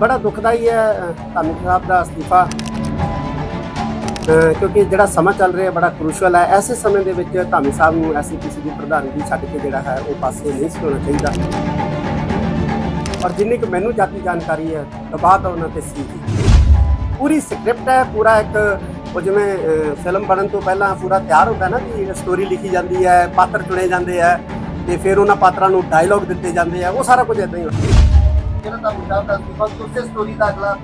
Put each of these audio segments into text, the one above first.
ਬੜਾ ਦੁਖਦਾਈ ਹੈ ਅ, ਧਾਮੀ ਸਾਹਿਬ ਦਾ ਅਸਤੀਫਾ। ਕਿਉਂਕਿ ਜਿਹੜਾ ਸਮਾਂ ਚੱਲ ਰਿਹਾ ਬੜਾ ਕ੍ਰੂਸ਼ਲ ਹੈ। ਐਸੇ ਸਮੇਂ ਦੇ ਵਿੱਚ ਧਾਮੀ ਸਾਹਿਬ ਨੂੰ ਐਸਪੀਸੀ ਦੀ ਪ੍ਰਧਾਨਗੀ ਛੱਡ ਕੇ ਜਿਹੜਾ ਹੈ ਉਹ ਪਾਸੇ ਨਹੀਂ ਸੀ ਹੋਣਾ ਚਾਹੀਦਾ। ਔਰ ਜਿੰਨੀ ਕੁ ਮੈਨੂੰ ਜਾਤੀ ਜਾਣਕਾਰੀ ਹੈ ਦਬਾਅ ਤਾਂ ਉਹਨਾਂ ਤੇ ਸੀ ਜੀ। ਪੂਰੀ ਸਕ੍ਰਿਪਟ ਹੈ ਪੂਰਾ ਇੱਕ ਉਹ ਜਿਵੇਂ ਫਿਲਮ ਬਣਨ ਤੋਂ ਪਹਿਲਾਂ ਪੂਰਾ ਤਿਆਰ ਹੁੰਦਾ ਨਾ ਕਿ ਸਟੋਰੀ ਲਿਖੀ ਜਾਂਦੀ ਹੈ ਪਾਤਰ ਚੁਣੇ ਜਾਂਦੇ ਆ ਤੇ ਫਿਰ ਉਹਨਾਂ ਪਾਤਰਾਂ ਨੂੰ ਡਾਇਲੌਗ ਦਿੱਤੇ ਜਾਂਦੇ ਆ ਉਹ ਸਾਰਾ ਕੁਝ ਇਦਾਂ ਹੀ ਹੁੰਦਾ। ਜਿਹੜਾ ਤਾਂ ਮੁਕਾਬਲਾ ਦਾ ਸਿਫਾ ਉਸੇ ਸਟੋਰੀ ਦਾ ਅਗਲਾ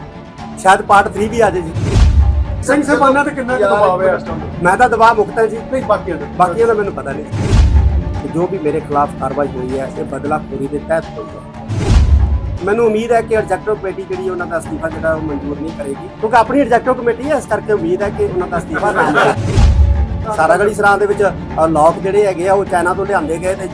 ਸ਼ਾਇਦ ਪਾਰਟ 3 ਵੀ ਆ ਜਾਏ ਜੀ। ਸਿੰਘ ਸਾਹਿਬਾਨਾਂ ਤੇ ਕਿੰਨਾ ਕੁ ਦਬਾਅ ਹੈ ਇਸ ਟਾਈਮ ਮੈਂ ਤਾਂ ਦਬਾਅ ਮੁਕਤ ਹੈ ਜੀ। ਨਹੀਂ ਬਾਕੀਆਂ ਦੇ। ਬਾਕੀਆਂ ਦਾ ਮੈਨੂੰ ਪਤਾ ਨਹੀਂ। ਕਿ ਜੋ ਵੀ ਮੇਰੇ ਖਿਲਾਫ ਕਾਰਵਾਈ ਹੋਈ ਹੈ ਇਹ ਬਦਲਾ ਪੂਰੀ ਦੇ ਤਹਿਤ ਹੋਈ ਹੈ। ਮੈਨੂੰ ਉਮੀਦ ਹੈ ਕਿ ਐਗਜ਼ੈਕਟਿਵ ਕਮੇਟੀ ਜਿਹੜੀ ਉਹਨਾਂ ਦਾ ਅਸਤੀਫਾ ਜਿਹੜਾ ਉਹ ਮਨਜ਼ੂਰ ਨਹੀਂ ਕਰੇਗੀ। ਕਿਉਂਕਿ ਆਪਣੀ ਐਗਜ਼ੈਕਟਿਵ ਕਮੇਟੀ ਹੈ ਇਸ ਕਰਕੇ ਉਮੀਦ ਹੈ ਕਿ ਉਹਨਾਂ ਦਾ ਅਸਤੀਫਾ ਨਾ ਮਿਲੇ ਸਾਰਾਗੜੀ ਸਰਾਂ ਦੇ ਵਿੱਚ ਲੋਕ ਜਿਹੜੇ ਹੈਗੇ ਆ ਉਹ ਚਾਈਨਾ ਤੋਂ ਲਿਆਂਦੇ ਗਏ ਤੇ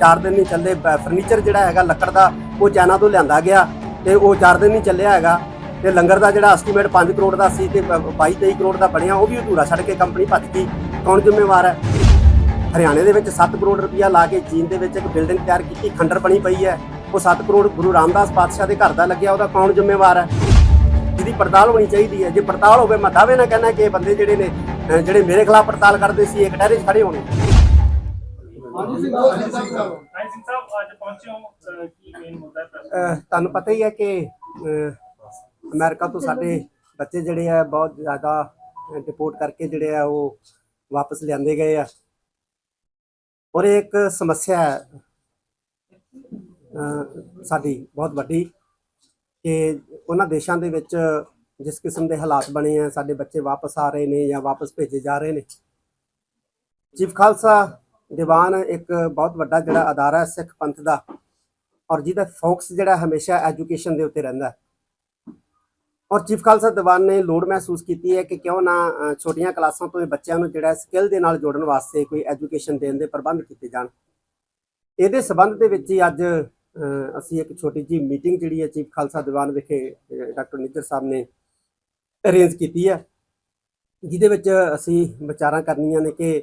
4 ਦਿਨ ਨਹੀਂ ਚੱਲੇ ਫਰਨੀਚਰ ਜਿਹੜਾ ਹੈਗਾ ਲੱਕੜ ਦਾ ਉਹ ਚਾਈਨਾ ਤੋਂ ਲਿਆਂਦਾ ਗਿਆ ਤੇ ਉਹ 4 ਦਿਨ ਨਹੀਂ ਚੱਲਿਆ ਹੈਗਾ। ਤੇ ਲੰਗਰ ਦਾ ਜਿਹੜਾ ਐਸਟੀਮੇਟ 5 ਕਰੋੜ ਦਾ ਸੀ ਤੇ 22 23 ਕਰੋੜ ਦਾ ਬਣਿਆ, ਉਹ ਵੀ ਅਧੂਰਾ ਛੱਡ ਕੇ ਕੰਪਨੀ ਭੱਜ ਗਈ। ਕੌਣ ਜ਼ਿੰਮੇਵਾਰ ਹੈ? ਹਰਿਆਣੇ ਦੇ ਵਿੱਚ 7 ਕਰੋੜ ਰੁਪਇਆ ਲਾ ਕੇ ਚੀਨ ਦੇ ਵਿੱਚ ਇੱਕ ਬਿਲਡਿੰਗ ਤਿਆਰ ਕੀਤੀ, ਖੰਡਰ ਬਣੀ ਪਈ ਹੈ। ਉਹ 7 ਕਰੋੜ ਗੁਰੂ ਰਾਮਦਾਸ ਪਾਤਸ਼ਾਹ ਦੇ ਘਰ ਦਾ ਲੱਗਿਆ, ਉਹਦਾ ਕੌਣ ਜ਼ਿੰਮੇਵਾਰ ਹੈ? ਜਿਹਦੀ ਪੜਤਾਲ ਹੋਣੀ ਚਾਹੀਦੀ ਹੈ। ਜੇ ਪੜਤਾਲ ਹੋਵੇ, ਮੈਂ ਦਾਅਵੇ ਨਾ ਕਹਿੰਦਾ ਕਿ ਇਹ ਬੰਦੇ ਜਿਹੜੇ ਨੇ ਜਿਹੜੇ ਮੇਰੇ ਖਿਲਾਫ ਪੜਤਾਲ ਕਰਦੇ ਸੀ, ਇੱਕ ਡੈਰੇ 'ਚ ਖੜੇ ਹੋਣੇ। ਅਹ ਤੁਹਾਨੂੰ ਪਤਾ ਹੀ ਹੈ ਕਿ, ਅਹ, ਅਮਰੀਕਾ ਤੋਂ ਸਾਡੇ ਬੱਚੇ ਜਿਹੜੇ ਆ, ਬਹੁਤ ਜ਼ਿਆਦਾ ਡਿਪੋਰਟ ਕਰਕੇ ਜਿਹੜੇ ਆ, ਉਹ ਵਾਪਸ ਲਿਆਂਦੇ ਗਏ ਆ। ਔਰ ਇਹ ਇੱਕ ਸਮੱਸਿਆ ਹੈ, ਅਹ, ਸਾਡੀ ਬਹੁਤ ਵੱਡੀ ਕਿ ਉਹਨਾਂ ਦੇਸ਼ਾਂ ਦੇ ਵਿੱਚ ਜਿਸ ਕਿਸਮ ਦੇ ਹਾਲਾਤ ਬਣੇ ਆ, ਸਾਡੇ ਬੱਚੇ ਵਾਪਸ ਆ ਰਹੇ ਨੇ ਜਾਂ ਵਾਪਸ ਭੇਜੇ ਜਾ ਰਹੇ ਨੇ। ਚੀਫ ਖਾਲਸਾ ਦੀਵਾਨ ਇੱਕ ਬਹੁਤ ਵੱਡਾ ਜਿਹੜਾ ਅਦਾਰਾ ਹੈ, ਸਿੱਖ ਪੰਥ ਦਾ ਔਰ ਜਿਹਦਾ ਫੋਕਸ ਜਿਹੜਾ ਹਮੇਸ਼ਾ ਐਜੂਕੇਸ਼ਨ ਦੇ ਉੱਤੇ ਰਹਿੰਦਾ ਔਰ ਚੀਫ ਖਾਲਸਾ ਦੀਵਾਨ ਨੇ ਲੋੜ ਮਹਿਸੂਸ ਕੀਤੀ ਹੈ ਕਿ ਕਿਉਂ ਨਾ ਛੋਟੀਆਂ ਕਲਾਸਾਂ ਤੋਂ ਇਹ ਬੱਚਿਆਂ ਨੂੰ ਜਿਹੜਾ ਸਕਿੱਲ ਦੇ ਨਾਲ ਜੋੜਨ ਵਾਸਤੇ ਕੋਈ ਐਜੂਕੇਸ਼ਨ ਦੇਣ ਦੇ ਪ੍ਰਬੰਧ ਕੀਤੇ ਜਾਣ। ਇਹਦੇ ਸਬੰਧ ਦੇ ਵਿੱਚ ਹੀ ਅੱਜ ਅਸੀਂ ਇੱਕ ਛੋਟੀ ਜੀ ਮੀਟਿੰਗ ਜਿਹੜੀ ਹੈ ਚੀਫ ਖਾਲਸਾ ਦੀਵਾਨ ਵਿਖੇ ਡਾਕਟਰ ਨਿੱਜਰ ਸਾਹਿਬ ਨੇ ਅਰੇਂਜ ਕੀਤੀ ਹੈ, ਜਿਹਦੇ ਵਿੱਚ ਅਸੀਂ ਵਿਚਾਰਾਂ ਕਰਨੀਆਂ ਨੇ ਕਿ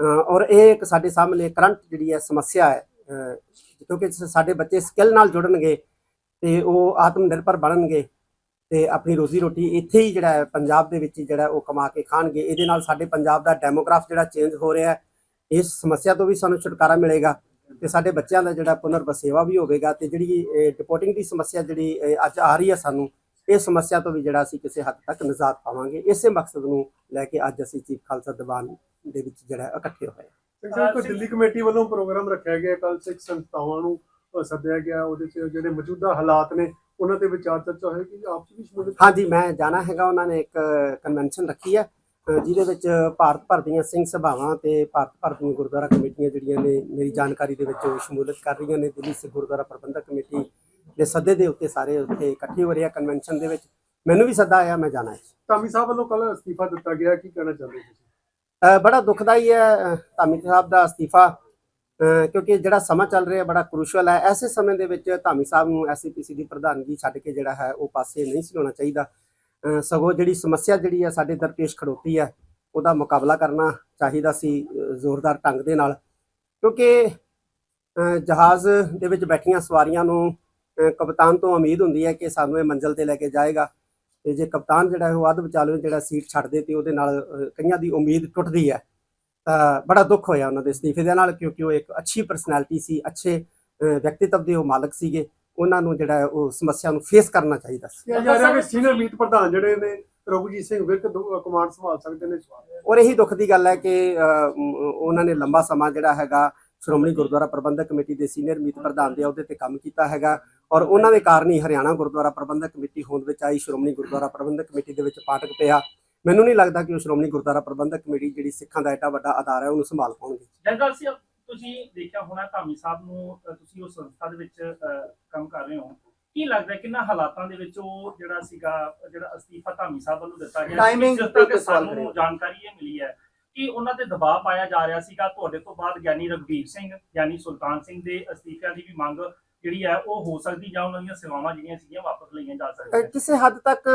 ਔਰ ਇਹ ਇੱਕ ਸਾਡੇ ਸਾਹਮਣੇ ਕਰੰਟ ਜਿਹੜੀ ਹੈ ਸਮੱਸਿਆ ਹੈ ਕਿਉਂਕਿ ਸਾਡੇ ਬੱਚੇ ਸਕਿੱਲ ਨਾਲ ਜੁੜਨਗੇ ਤੇ ਉਹ ਆਤਮ ਨਿਰਭਰ ਬਣਨਗੇ ਤੇ ਆਪਣੀ ਰੋਜ਼ੀ ਰੋਟੀ ਇੱਥੇ ਹੀ ਜਿਹੜਾ ਹੈ, ਪੰਜਾਬ ਦੇ ਵਿੱਚ ਜਿਹੜਾ ਉਹ ਕਮਾ ਕੇ ਖਾਣਗੇ। ਇਹਦੇ ਨਾਲ ਸਾਡੇ ਪੰਜਾਬ ਦਾ ਡੈਮੋਗ੍ਰਾਫ ਜਿਹੜਾ ਚੇਂਜ ਹੋ ਰਿਹਾ ਹੈ, ਇਸ ਸਮੱਸਿਆ ਤੋਂ ਵੀ ਸਾਨੂੰ ਛੁਟਕਾਰਾ ਮਿਲੇਗਾ ਤੇ ਸਾਡੇ ਬੱਚਿਆਂ ਦਾ ਜਿਹੜਾ ਪੁਨਰ ਬਸੇਵਾ ਵੀ ਹੋਵੇਗਾ ਤੇ ਜਿਹੜੀ ਡਿਪੋਰਟਿੰਗ ਦੀ ਸਮੱਸਿਆ ਜਿਹੜੀ ਅੱਜ ਆ ਰਹੀ ਹੈ ਸਾਨੂੰ ਇਹ ਸਮੱਸਿਆ ਤੋਂ ਵੀ ਜਿਹੜਾ ਅਸੀਂ ਕਿਸੇ ਹੱਦ ਤੱਕ ਨਿਜਾਤ ਪਾਵਾਂਗੇ ਇਸੇ ਮਕਸਦ ਨੂੰ ਲੈ ਕੇ ਅੱਜ ਅਸੀਂ ਚੀਫ ਖਾਲਸਾ ਦੀਵਾਨ ਦੇ ਵਿੱਚ ਜਿਹੜਾ ਇਕੱਠੇ ਹੋਏ ਸਾਹਿਬ ਕੋਈ ਦਿੱਲੀ ਕਮੇਟੀ ਵੱਲੋਂ ਪ੍ਰੋਗਰਾਮ ਰੱਖਿਆ ਗਿਆ ਕੱਲ ਸਿੱਖ ਸੰਸਥਾਵਾਂ ਨੂੰ ਸੱਦਿਆ ਗਿਆ ਉਹਦੇ ਚ ਜਿਹੜੇ ਮੌਜੂਦਾ ਹਾਲਾਤ ਨੇ ਉਹਨਾਂ ਤੇ ਵਿਚਾਰ ਚਰਚਾ ਹੋਏਗੀ ਆਪ ਚ ਵੀ ਸ਼ਮੂਲੀਅਤ ਹਾਂਜੀ ਮੈਂ ਜਾਣਾ ਹੈਗਾ ਉਹਨਾਂ ਨੇ ਇੱਕ ਕਨਵੈਨਸ਼ਨ ਰੱਖੀ ਹੈ ਜਿਹਦੇ ਵਿੱਚ ਭਾਰਤ ਭਰ ਦੀਆਂ ਸਿੰਘ ਸਭਾਵਾਂ ਤੇ ਭਾਰਤ ਭਰ ਦੀਆਂ ਗੁਰਦੁਆਰਾ ਕਮੇਟੀਆਂ ਜਿਹੜੀਆਂ ਨੇ ਮੇਰੀ ਜਾਣਕਾਰੀ ਦੇ ਵਿੱਚ ਸ਼ਮੂਲੀਅਤ ਕਰ ਰਹੀਆਂ ਨੇ ਦਿੱਲੀ ਸਿੱਖ ਗੁਰਦੁਆਰਾ ਪ੍ਰਬੰਧਕ ਕਮੇਟੀ ਦੇ ਸੱਦੇ ਦੇ ਉੱਤੇ ਸਾਰੇ ਉੱਥੇ ਇਕੱਠੇ ਹੋ ਰਹੇ ਆ ਕਨਵੈਨਸ਼ਨ ਦੇ ਵਿੱਚ। ਮੈਨੂੰ ਵੀ ਸੱਦਾ ਆਇਆ ਮੈਂ ਜਾਣਾ ਹੈ। ਧਾਮੀ ਸਾਹਿਬ ਵੱਲੋਂ ਕੱਲ ਅਸਤੀਫਾ ਦਿੱਤਾ ਗਿਆ ਕੀ ਕਹਿਣਾ ਚਾਹੁੰਦੇ ਤੁਸੀਂ? ਬੜਾ ਦੁਖਦਾਈ ਹੈ ਧਾਮੀ ਸਾਹਿਬ ਦਾ ਅਸਤੀਫਾ। ਕਿਉਂਕਿ ਜਿਹੜਾ ਸਮਾਂ ਚੱਲ ਰਿਹਾ ਬੜਾ ਕ੍ਰੂਸ਼ਲ ਹੈ। ਐਸੇ ਸਮੇਂ ਦੇ ਵਿੱਚ ਧਾਮੀ ਸਾਹਿਬ ਨੂੰ ਐਸਪੀਸੀ ਦੀ ਪ੍ਰਧਾਨਗੀ ਛੱਡ ਕੇ ਜਿਹੜਾ ਹੈ ਉਹ ਪਾਸੇ ਨਹੀਂ ਸੀ ਹੋਣਾ ਚਾਹੀਦਾ। ਸਗੋਂ ਜਿਹੜੀ ਸਮੱਸਿਆ ਜਿਹੜੀ ਹੈ ਸਾਡੇ ਦਰਪੇਸ਼ ਖੜੋਤੀ ਹੈ ਉਹਦਾ ਮੁਕਾਬਲਾ ਕਰਨਾ ਚਾਹੀਦਾ ਸੀ ਜ਼ੋਰਦਾਰ ਢੰਗ ਦੇ ਨਾਲ। ਕਿਉਂਕਿ ਜਹਾਜ਼ ਦੇ ਵਿੱਚ ਬੈਠੀਆਂ ਸਵਾਰੀਆਂ ਨੂੰ ਕਪਤਾਨ ਤੋਂ ਉਮੀਦ ਹੁੰਦੀ ਹੈ ਕਿ ਸਾਨੂੰ ਇਹ ਮੰਜ਼ਲ ਤੇ ਲੈ ਕੇ ਜਾਏਗਾ। ਤੇ ਜੇ ਕਪਤਾਨ ਜਿਹੜਾ ਉਹ ਅੱਧ ਵਿਚਾਲੇ ਜਿਹੜਾ ਸੀਟ ਛੱਡ ਦੇ ਤੇ ਉਹਦੇ ਨਾਲ ਕਈਆਂ ਦੀ ਉਮੀਦ ਟੁੱਟਦੀ ਹੈ ਤਾਂ ਬੜਾ ਦੁੱਖ ਹੋਇਆ ਉਹਨਾਂ ਦੇ ਅਸਤੀਫੇ ਦੇ ਨਾਲ ਕਿਉਂਕਿ ਉਹ ਇੱਕ ਅੱਛੀ ਪਰਸਨੈਲਿਟੀ ਸੀ ਅੱਛੇ ਵਿਅਕਤੀਤਵ ਦੇ ਉਹ ਮਾਲਕ ਸੀਗੇ। ਉਹਨਾਂ ਨੂੰ ਜਿਹੜਾ ਉਹ ਸਮੱਸਿਆ ਨੂੰ ਫੇਸ ਕਰਨਾ ਚਾਹੀਦਾ ਸੀ। ਜਾ ਰਿਹਾ ਕਿ ਸੀਨੀਅਰ ਮੀਤ ਪ੍ਰਧਾਨ ਜਿਹੜੇ ਨੇ ਰਘੁਜੀਤ ਸਿੰਘ ਵਿਰਕ ਕਮਾਂਡ ਸੰਭਾਲ ਸਕਦੇ ਨੇ ਔਰ ਇਹੀ ਦੁੱਖ ਦੀ ਗੱਲ ਹੈ ਕਿ ਉਹਨਾਂ ਨੇ ਲੰਬਾ ਸਮਾਂ ਜਿਹੜਾ ਹੈਗਾ ਸ਼੍ਰੋਮਣੀ ਗੁਰਦੁਆਰਾ ਪ੍ਰਬੰਧਕ ਕਮੇਟੀ ਦੇ ਸੀਨੀਅਰ ਮੀਤ ਪ੍ਰਧਾਨ ਦੇ ਅਹੁਦੇ ਤੇ ਕੰਮ ਕੀਤਾ ਹੈਗਾ। ਔਰ ਉਹਨਾਂ ਦੇ ਕਾਰਨ ਹੀ ਹਰਿਆਣਾ ਗੁਰਦੁਆਰਾ ਪ੍ਰਬੰਧਕ ਕਮੇਟੀ ਹੋਂਦ ਵਿੱਚ ਆਈ ਸ਼੍ਰੋਮਣੀ ਗੁਰਦੁਆਰਾ ਪ੍ਰਬੰਧਕ ਕਮੇਟੀ ਦੇ ਵਿੱਚ ਪਾਟਕ ਪਿਆ। ਮੈਨੂੰ ਨਹੀਂ ਲੱਗਦਾ ਕਿ ਉਹ ਸ਼੍ਰੋਮਣੀ ਗੁਰਦੁਆਰਾ ਪ੍ਰਬੰਧਕ ਕਮੇਟੀ ਜਿਹੜੀ ਸਿੱਖਾਂ ਦਾ ਐਡਾ ਵੱਡਾ ਅਦਾਰਾ ਹੈ ਉਹਨੂੰ ਸੰਭਾਲ ਪਾਉਣਗੇ। ਜਨਰਲ ਸੀ ਤੁਸੀਂ ਦੇਖਿਆ ਹੋਣਾ ਧਾਮੀ ਸਾਹਿਬ ਨੂੰ ਤੁਸੀਂ ਉਸ ਸੰਸਥਾ ਦੇ ਵਿੱਚ ਕੰਮ ਕਰ ਰਹੇ ਹੋ। ਕੀ ਲੱਗਦਾ ਹੈ ਕਿੰਨਾ ਹਾਲਾਤਾਂ ਦੇ ਵਿੱਚ ਉਹ ਜਿਹੜਾ ਸੀਗਾ ਜਿਹੜਾ ਅਸਤੀਫਾ ਧਾਮੀ ਸਾਹਿਬ ਵੱਲੋਂ ਦਿੱਤਾ ਗਿਆ ਜਿਸ ਤੇ। ਸਾਨੂੰ ਜਾਣਕਾਰੀ ਇਹ ਮਿਲੀ ਹੈ ਕਿ ਉਹਨਾਂ ਤੇ ਦਬਾਅ ਪਾਇਆ ਜਾ ਰਿਹਾ ਸੀਗਾ। ਤੁਹਾਡੇ ਤੋਂ ਬਾਅਦ ਗਿਆਨੀ ਰਗਵੀਰ ਸਿੰਘ ਗਿਆਨੀ ਸੁਲਤਾਨ ਸਿੰਘ ਦੇ ਅਸਤੀਫਿਆਂ ਦੀ ਵੀ ਮੰਗ ਜਿਹੜੀ ਹੈ ਉਹ ਹੋ ਸਕਦੀ ਜਾਂ ਉਹਨਾਂ ਦੀਆਂ ਸੇਵਾਵਾਂ ਜਿਹੜੀਆਂ ਸੀਗੀਆਂ ਵਾਪਸ ਲਈਆਂ ਜਾ ਸਕਦੀਆਂ ਕਿਸੇ ਹੱਦ ਤੱਕ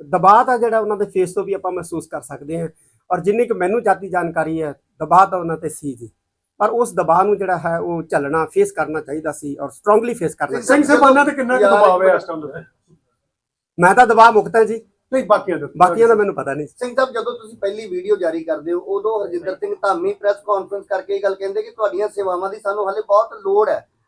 ਦਬਾਅ ਤਾਂ ਜਿਹੜਾ ਉਹਨਾਂ ਦੇ ਫੇਸ ਤੋਂ ਵੀ ਆਪਾਂ ਮਹਿਸੂਸ ਕਰ ਸਕਦੇ ਹਾਂ। ਔਰ ਜਿੰਨੀ ਕੁ ਮੈਨੂੰ ਜਾਤੀ ਜਾਣਕਾਰੀ ਹੈ ਦਬਾਅ ਤਾਂ ਉਹਨਾਂ ਤੇ ਸੀ ਜੀ। ਪਰ ਉਸ ਦਬਾਅ ਨੂੰ ਜਿਹੜਾ ਹੈ ਉਹ ਝੱਲਣਾ ਫੇਸ ਕਰਨਾ ਚਾਹੀਦਾ ਸੀ ਔਰ ਸਟਰੋਂਗਲੀ ਫੇਸ ਕਰਨਾ ਸਿੰਘ ਸਾਹਿਬਾਨਾਂ ਤੇ ਕਿੰਨਾ ਕੁ ਦਬਾਅ ਹੈ ਇਸ ਟਾਈਮ ਤੇ ਮੈਂ ਤਾਂ ਦਬਾਅ ਮੁਕਤ ਹਾਂ ਜੀ। ਨਹੀਂ ਬਾਕੀਆਂ ਦੇ ਬਾਕੀਆਂ ਦਾ ਮੈਨੂੰ ਪਤਾ ਨਹੀਂ ਸਿੰਘ ਸਾਹਿਬ ਜਦੋਂ ਤੁਸੀਂ ਪਹਿਲੀ ਵੀਡੀਓ ਜਾਰੀ ਕਰਦੇ ਹੋ ਉਦੋਂ ਹਰਜਿੰਦਰ ਸਿੰਘ ਧਾਮੀ ਪ੍ਰੈਸ ਕਾਨਫਰੰਸ ਕਰਕੇ ਇਹ ਗੱਲ ਕਹਿੰਦੇ ਕਿ ਤੁਹਾਡੀਆਂ ਸੇਵਾਵਾਂ ਦੀ ਸਾਨੂੰ ਹਲੇ ਬਹੁਤ ਲੋੜ ਹੈ।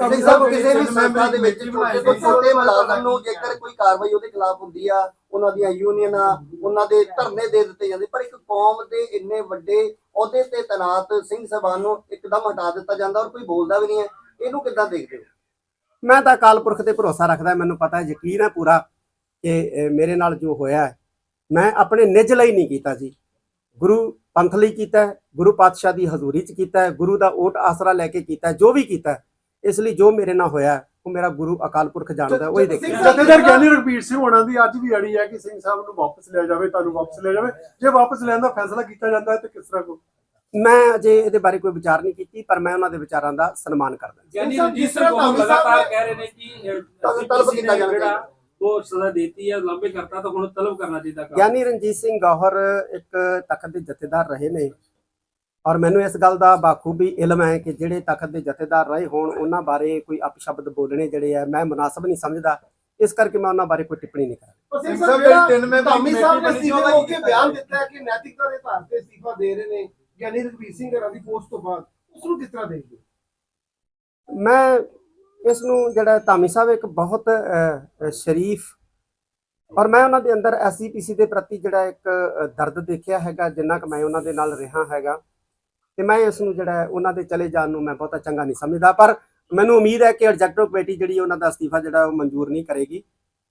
ਸਿੰਘ ਸਾਹਿਬ ਕਿਸੇ ਵੀ ਸੰਸਥਾ ਦੇ ਵਿੱਚ ਤੋਂ ਛੋਟੇ ਮੁਲਾਜ਼ਮ ਨੂੰ ਜੇਕਰ ਕੋਈ ਕਾਰਵਾਈ ਉਹਦੇ ਖਿਲਾਫ ਹੁੰਦੀ ਆ ਉਹਨਾਂ ਦੀਆਂ ਯੂਨੀਅਨਾਂ ਉਹਨਾਂ ਦੇ ਧਰਨੇ ਦੇ ਦਿੱਤੇ ਜਾਂਦੇ ਪਰ ਇੱਕ ਕੌਮ ਦੇ ਇੰਨੇ ਵੱਡੇ ਅਹੁਦੇ ਤੇ ਤੈਨਾਤ ਸਿੰਘ ਸਭਾ ਨੂੰ ਇੱਕਦਮ ਹਟਾ ਦਿੱਤਾ ਜਾਂਦਾ ਔਰ ਕੋਈ ਬੋਲਦਾ ਵੀ ਨਹੀਂ ਹੈ। ਇਹਨੂੰ ਕਿੱਦਾਂ ਦੇਖਦੇ ਹੋ? ਮੈਂ ਤਾਂ ਅਕਾਲ ਪੁਰਖ ਤੇ ਭਰੋਸਾ ਰੱਖਦਾ ਮੈਨੂੰ ਪਤਾ ਹੈ ਯਕੀਨ ਹੈ ਪੂਰਾ ਕਿ ਮੇਰੇ ਨਾਲ ਜੋ ਹੋਇਆ ਮੈਂ ਆਪਣੇ ਨਿੱਜ ਲਈ ਨਹੀਂ ਕੀਤਾ ਜੀ। ਗੁਰੂ ਪੰਥ ਲਈ ਕੀਤਾ ਗੁਰੂ ਪਾਤਸ਼ਾਹ ਦੀ ਹਜ਼ੂਰੀ 'ਚ ਕੀਤਾ ਗੁਰੂ ਦਾ ਓਟ ਆਸਰਾ ਲੈ ਕੇ ਕੀਤਾ ਜੋ ਵੀ ਕੀਤਾ ਇਸ ਲਈ ਜੋ ਮੇਰੇ ਨਾਲ ਹੋਇਆ ਹੈ, ਉਹ ਮੇਰਾ ਗੁਰੂ ਅਕਾਲ ਪੁਰਖ ਜਾਣਦਾ ਹੈ, ਉਹੀ ਦੇਖੇਗਾ ਜਥੇਦਾਰ ਗਿਆਨੀ ਰਘਬੀਰ ਸਿੰਘ ਹੋਣਾ ਦੀ ਅੱਜ ਵੀ ਅੜੀ ਹੈ ਕਿ ਸਿੰਘ ਸਾਹਿਬ ਨੂੰ ਵਾਪਸ ਲਿਆ ਜਾਵੇ ਤੁਹਾਨੂੰ ਵਾਪਸ ਲਿਆ ਜਾਵੇ। ਜੇ ਵਾਪਸ ਲੈਣ ਦਾ ਫੈਸਲਾ ਕੀਤਾ ਜਾਂਦਾ ਹੈ ਤਾਂ ਕਿਸ ਤਰ੍ਹਾਂ ਕੋ ਮੈਂ ਅਜੇ ਇਹਦੇ ਬਾਰੇ ਕੋਈ ਵਿਚਾਰ ਨਹੀਂ ਕੀਤੀ ਪਰ ਮੈਂ ਉਹਨਾਂ ਦੇ ਵਿਚਾਰਾਂ ਦਾ ਸਨਮਾਨ ਕਰਦਾ ਸਾਹਿਬ, ਰਣਜੀਤ ਜਿਸ ਸਿੰਘ ਲਗਾਤਾਰ ਨੇ- ਕਹਿ ਰਹੇ ਨੇ ਕਿ ਅਹ, ਤਲਬ- ਤਲਬ CPC ਕੀਤਾ ਨੇ ਜਾਣਾ ਜਿਹੜਾ ਚਾਹੀਦਾ। ਉਹ ਸਜ਼ਾ ਦਿੱਤੀ ਹੈ ਲੰਬੇ ਕਰਤਾ ਤਾਂ ਹੁਣ ਤਲਬ ਕਰਨਾ ਚਾਹੀਦਾ ਕੰਮ। ਗਿਆਨੀ ਰਣਜੀਤ ਸਿੰਘ ਗੌਹਰ ਇੱਕ ਤਖਤ ਦੇ ਜਥੇਦਾਰ ਰਹੇ ਨੇ। ਔਰ ਮੈਨੂੰ ਇਸ ਗੱਲ ਦਾ ਬਾਖੂਬੀ ਇਲਮ ਹੈ ਕਿ ਜਿਹੜੇ ਤਖਤ ਦੇ ਜਥੇਦਾਰ ਰਹੇ ਹੋਣ ਉਹਨਾਂ ਬਾਰੇ ਕੋਈ ਅਪਸ਼ਬਦ ਬੋਲਣੇ ਜਿਹੜੇ ਆ ਮੈਂ ਮੁਨਾਸਬ ਨਹੀਂ ਸਮਝਦਾ। ਇਸ ਕਰਕੇ ਮੈਂ ਉਹਨਾਂ ਬਾਰੇ ਕੋਈ ਟਿੱਪਣੀ ਨਹੀਂ ਕਰਾਂ ਸਿੰਘ ਸਾਹਿਬ ਸਾਹਿਬ ਜਿਹੜੀ ਜਿਹੜਾ ਤਿੰਨ ਮੈਂਬਰੀ ਧਾਮੀ ਸਾਹਿਬ ਨੇ ਕਮੇਟੀ ਅਸਤੀਫੇ ਬਣੀ ਹੋ ਕੇ ਸੀ, ਬਿਆਨ ਦਿੱਤਾ ਹੈ ਕਿ ਨੈਤਿਕਤਾ ਦੇ ਆਧਾਰ ਤੇ ਅਸਤੀਫਾ ਦੇ ਰਹੇ ਨੇ ਗਿਆਨੀ ਰਘਬੀਰ ਸਿੰਘ ਹਰਾਂ ਦੀ ਪੋਸਟ ਤੋਂ ਬਾਅਦ ਉਸ ਨੂੰ ਕਿਸ ਤਰ੍ਹਾਂ ਦੇਖਦੇ ਹੋ? ਮੈਂ ਇਸ ਨੂੰ ਜਿਹੜਾ ਧਾਮੀ ਸਾਹਿਬ ਇੱਕ ਬਹੁਤ ਸ਼ਰੀਫ ਔਰ ਮੈਂ ਉਹਨਾਂ ਦੇ ਅੰਦਰ ਐਸਜੀਪੀਸੀ ਦੇ ਪ੍ਰਤੀ ਜਿਹੜਾ ਇੱਕ ਦਰਦ ਦੇਖਿਆ ਹੈਗਾ ਜਿੰਨਾ ਕਿ ਮੈਂ ਉਹਨਾਂ ਦੇ ਨਾਲ ਰਿਹਾ ਹੈਗਾ। ਤੇ ਮੈਂ ਇਸ ਨੂੰ ਜਿਹੜਾ ਉਹਨਾਂ ਦੇ ਚਲੇ ਜਾਣ ਨੂੰ ਮੈਂ ਬਹੁਤਾ ਚੰਗਾ ਨਹੀਂ ਸਮਝਦਾ ਪਰ ਮੈਨੂੰ ਉਮੀਦ ਹੈ ਕਿ ਐਗਜ਼ੈਕਟਿਵ ਕਮੇਟੀ ਜਿਹੜੀ ਉਹਨਾਂ ਦਾ ਅਸਤੀਫਾ ਜਿਹੜਾ ਉਹ ਮਨਜ਼ੂਰ ਨਹੀਂ ਕਰੇਗੀ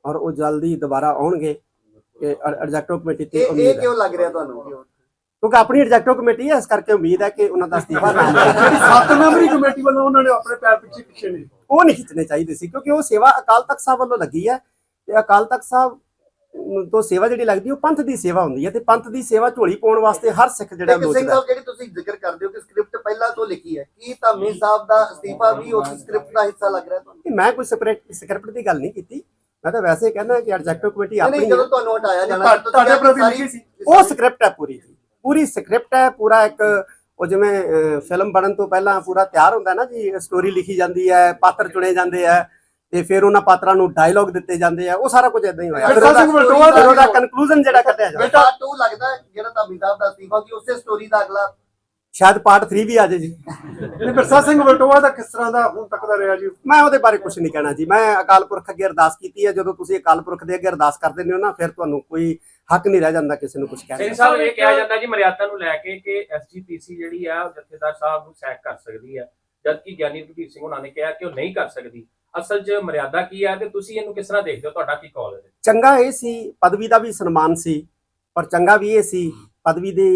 ਔਰ ਉਹ ਜਲਦੀ ਦੁਬਾਰਾ ਆਉਣਗੇ ਕਿ ਐਗਜ਼ੈਕਟਿਵ ਕਮੇਟੀ ਤੇ ਇਹ ਕਿਉਂ ਲੱਗ ਰਿਹਾ ਤੁਹਾਨੂੰ? ਕਿਉਂਕਿ ਆਪਣੀ ਐਗਜ਼ੈਕਟਿਵ ਕਮੇਟੀ ਹੈ ਇਸ ਕਰਕੇ ਉਮੀਦ ਹੈ ਕਿ ਉਹਨਾਂ ਦਾ ਅਸਤੀਫਾ ਨਾ ਜਿਹੜੀ ਸੱਤ ਮੈਂਬਰੀ ਕਮੇਟੀ ਵੱਲੋਂ ਉਹਨਾਂ ਨੇ ਆਪਣੇ ਪੈਰ ਪਿੱਛੇ ਪਿੱਛੇ ਨਹੀਂ ਉਹ ਨਹੀਂ ਖਿੱਚਣੇ ਚਾਹੀਦੇ ਸੀ ਕਿਉਂਕਿ ਉਹ ਸੇਵਾ ਅਕਾਲ ਤਖਤ ਸਾਹਿਬ ਵੱਲੋਂ ਲੱਗੀ ਹੈ ਤੇ ਅਕਾਲ ਤਖਤ ਸਾਹਿਬ ਨੂੰ ਤੋਂ ਸੇਵਾ ਜਿਹੜੀ ਲੱਗਦੀ ਉਹ ਪੰਥ ਦੀ ਸੇਵਾ ਹੁੰਦੀ ਹੈ ਤੇ ਪੰਥ ਦੀ ਸੇਵਾ ਝੋਲੀ ਪਾਉਣ ਵਾਸਤੇ ਹਰ ਸਿੱਖ ਜਿਹੜਾ ਇੱਕ ਸਿੰਘ ਲੋਚਦਾ ਸਾਹਿਬ ਜਿਹੜੀ ਤੁਸੀਂ ਜ਼ਿਕਰ ਕਰਦੇ ਹੋ ਕਿ ਸਕ੍ਰਿਪਟ ਪਹਿਲਾਂ ਤੋਂ ਲਿਖੀ ਹੈ ਕੀ ਧਾਮੀ ਸਾਹਿਬ ਦਾ ਅਸਤੀਫਾ ਵੀ ਉਸ ਸਕ੍ਰਿਪਟ ਦਾ ਹਿੱਸਾ ਲੱਗ ਰਿਹਾ ਤੁਹਾਨੂੰ? ਮੈਂ ਕੋਈ ਸਕ੍ਰਿਪਟ ਸਕ੍ਰਿਪਟ ਦੀ ਗੱਲ ਨਹੀਂ ਕੀਤੀ। ਮੈਂ ਤਾਂ ਵੈਸੇ ਕਹਿੰਦਾ ਕਿ ਐਗਜ਼ੈਕਟਿਵ ਕਮੇਟੀ ਆਪਣੀ ਜਦੋਂ ਤੁਹਾਨੂੰ ਹਟਾਇਆ ਜਾਣਾ ਤੁਹਾਡੇ- ਪ੍ਰਤੀ ਲਿਖੀ ਸੀ। ਉਹ ਸਕ੍ਰਿਪਟ ਹੈ ਪੂਰੀ ਜੀ। ਪੂਰੀ ਸਕ੍ਰਿਪਟ ਹੈ ਪੂਰਾ ਇੱਕ ਉਹ ਜਿਵੇਂ ਫਿਲਮ ਬਣਨ ਤੋਂ ਪਹਿਲਾਂ ਪੂਰਾ ਤਿਆਰ ਹੁੰਦਾ ਨਾ ਜੀ ਸਟੋਰੀ ਲਿਖੀ ਜਾਂਦੀ ਹੈ ਪਾਤਰ ਚੁਣੇ ਜਾਂਦੇ ਆ ਤੇ ਫਿਰ ਉਹਨਾਂ ਪਾਤਰਾਂ ਨੂੰ ਡਾਇਲੌਗ ਦਿੱਤੇ ਜਾਂਦੇ ਆ ਉਹ ਸਾਰਾ ਕੁਝ ਇਦਾਂ ਹੀ ਹੋਇਆ। ਫਿਰ ਬਿਰਸਾ ਸਿੰਘ ਉਹਦਾ- ਫਿਰ ਕਨਕਲੂਜਨ ਜਿਹੜਾ ਕੱਢਿਆ ਜਾਂਦਾ ਬੇਟਾ ਟੂ ਲੱਗਦਾ ਹੈ ਜਿਹੜਾ ਸਾਹਿਬ ਦਾ ਅਸਤੀਫਾ ਕਿ ਉਸੇ ਸਟੋਰੀ ਦਾ ਅਗਲਾ। ਸ਼ਾਇਦ ਪਾਰਟ 3 ਵੀ ਆ ਜਾਏ ਜੀ। ਤੇ ਬਿਰਸਾ ਸਿੰਘ ਵਲਟੋਆ ਦਾ ਕਿਸ ਤਰ੍ਹਾਂ ਦਾ ਹੁਣ ਤੱਕ ਦਾ ਰਿਹਾ ਜੀ? ਮੈਂ ਉਹਦੇ ਬਾਰੇ ਕੁਝ ਨਹੀਂ ਕਹਿਣਾ ਜੀ। ਮੈਂ ਅਕਾਲ ਪੁਰਖ ਅੱਗੇ ਅਰਦਾਸ ਕੀਤੀ ਹੈ ਜਦੋਂ ਤੁਸੀਂ ਅਕਾਲ ਪੁਰਖ ਦੇ ਅੱਗੇ ਅਰਦਾਸ ਕਰਦੇ ਨੇ ਹੋ ਨਾ ਫਿਰ ਤੁਹਾਨੂੰ ਕੋਈ ਹੱਕ ਨਹੀਂ ਰਹਿ ਜਾਂਦਾ ਕਿਸੇ ਨੂੰ ਕੁਝ ਕਹਿਣ ਸਿੰਘ ਦਾ ਸਾਹਿਬ ਇਹ ਕਿਹਾ ਜਾਂਦਾ ਜੀ ਮਰਿਆਦਾ ਨੂੰ ਲੈ ਕੇ ਕਿ ਐਸਜੀਪੀਸੀ ਜਿਹੜੀ ਆ ਉਹ ਜਥੇਦਾਰ ਸਾਹਿਬ ਨੂੰ ਸੈਕ ਕਰ ਸਕਦੀ ਹੈ ਜਦਕਿ ਗਿਆਨੀ ਰਘਬੀਰ ਸਿੰਘ ਉਹਨਾਂ ਨੇ ਕਿਹਾ ਕਿ ਉਹ ਨਹੀਂ ਕਰ ਸਕਦੀ। ਅਸਲ 'ਚ ਮਰਿਆਦਾ ਕੀ ਆ ਤੇ ਤੁਸੀਂ ਇਹਨੂੰ ਕਿਸ ਤਰ੍ਹਾਂ ਦੇਖਦੇ ਹੋ? ਤੁਹਾਡਾ ਕੀ ਕਾਲ ਹੈ? ਚੰਗਾ ਇਹ ਸੀ ਪਦਵੀ ਦਾ ਵੀ ਸਨਮਾਨ ਸੀ ਪਰ ਚੰਗਾ ਵੀ ਇਹ ਸੀ ਪਦਵੀ ਦੇ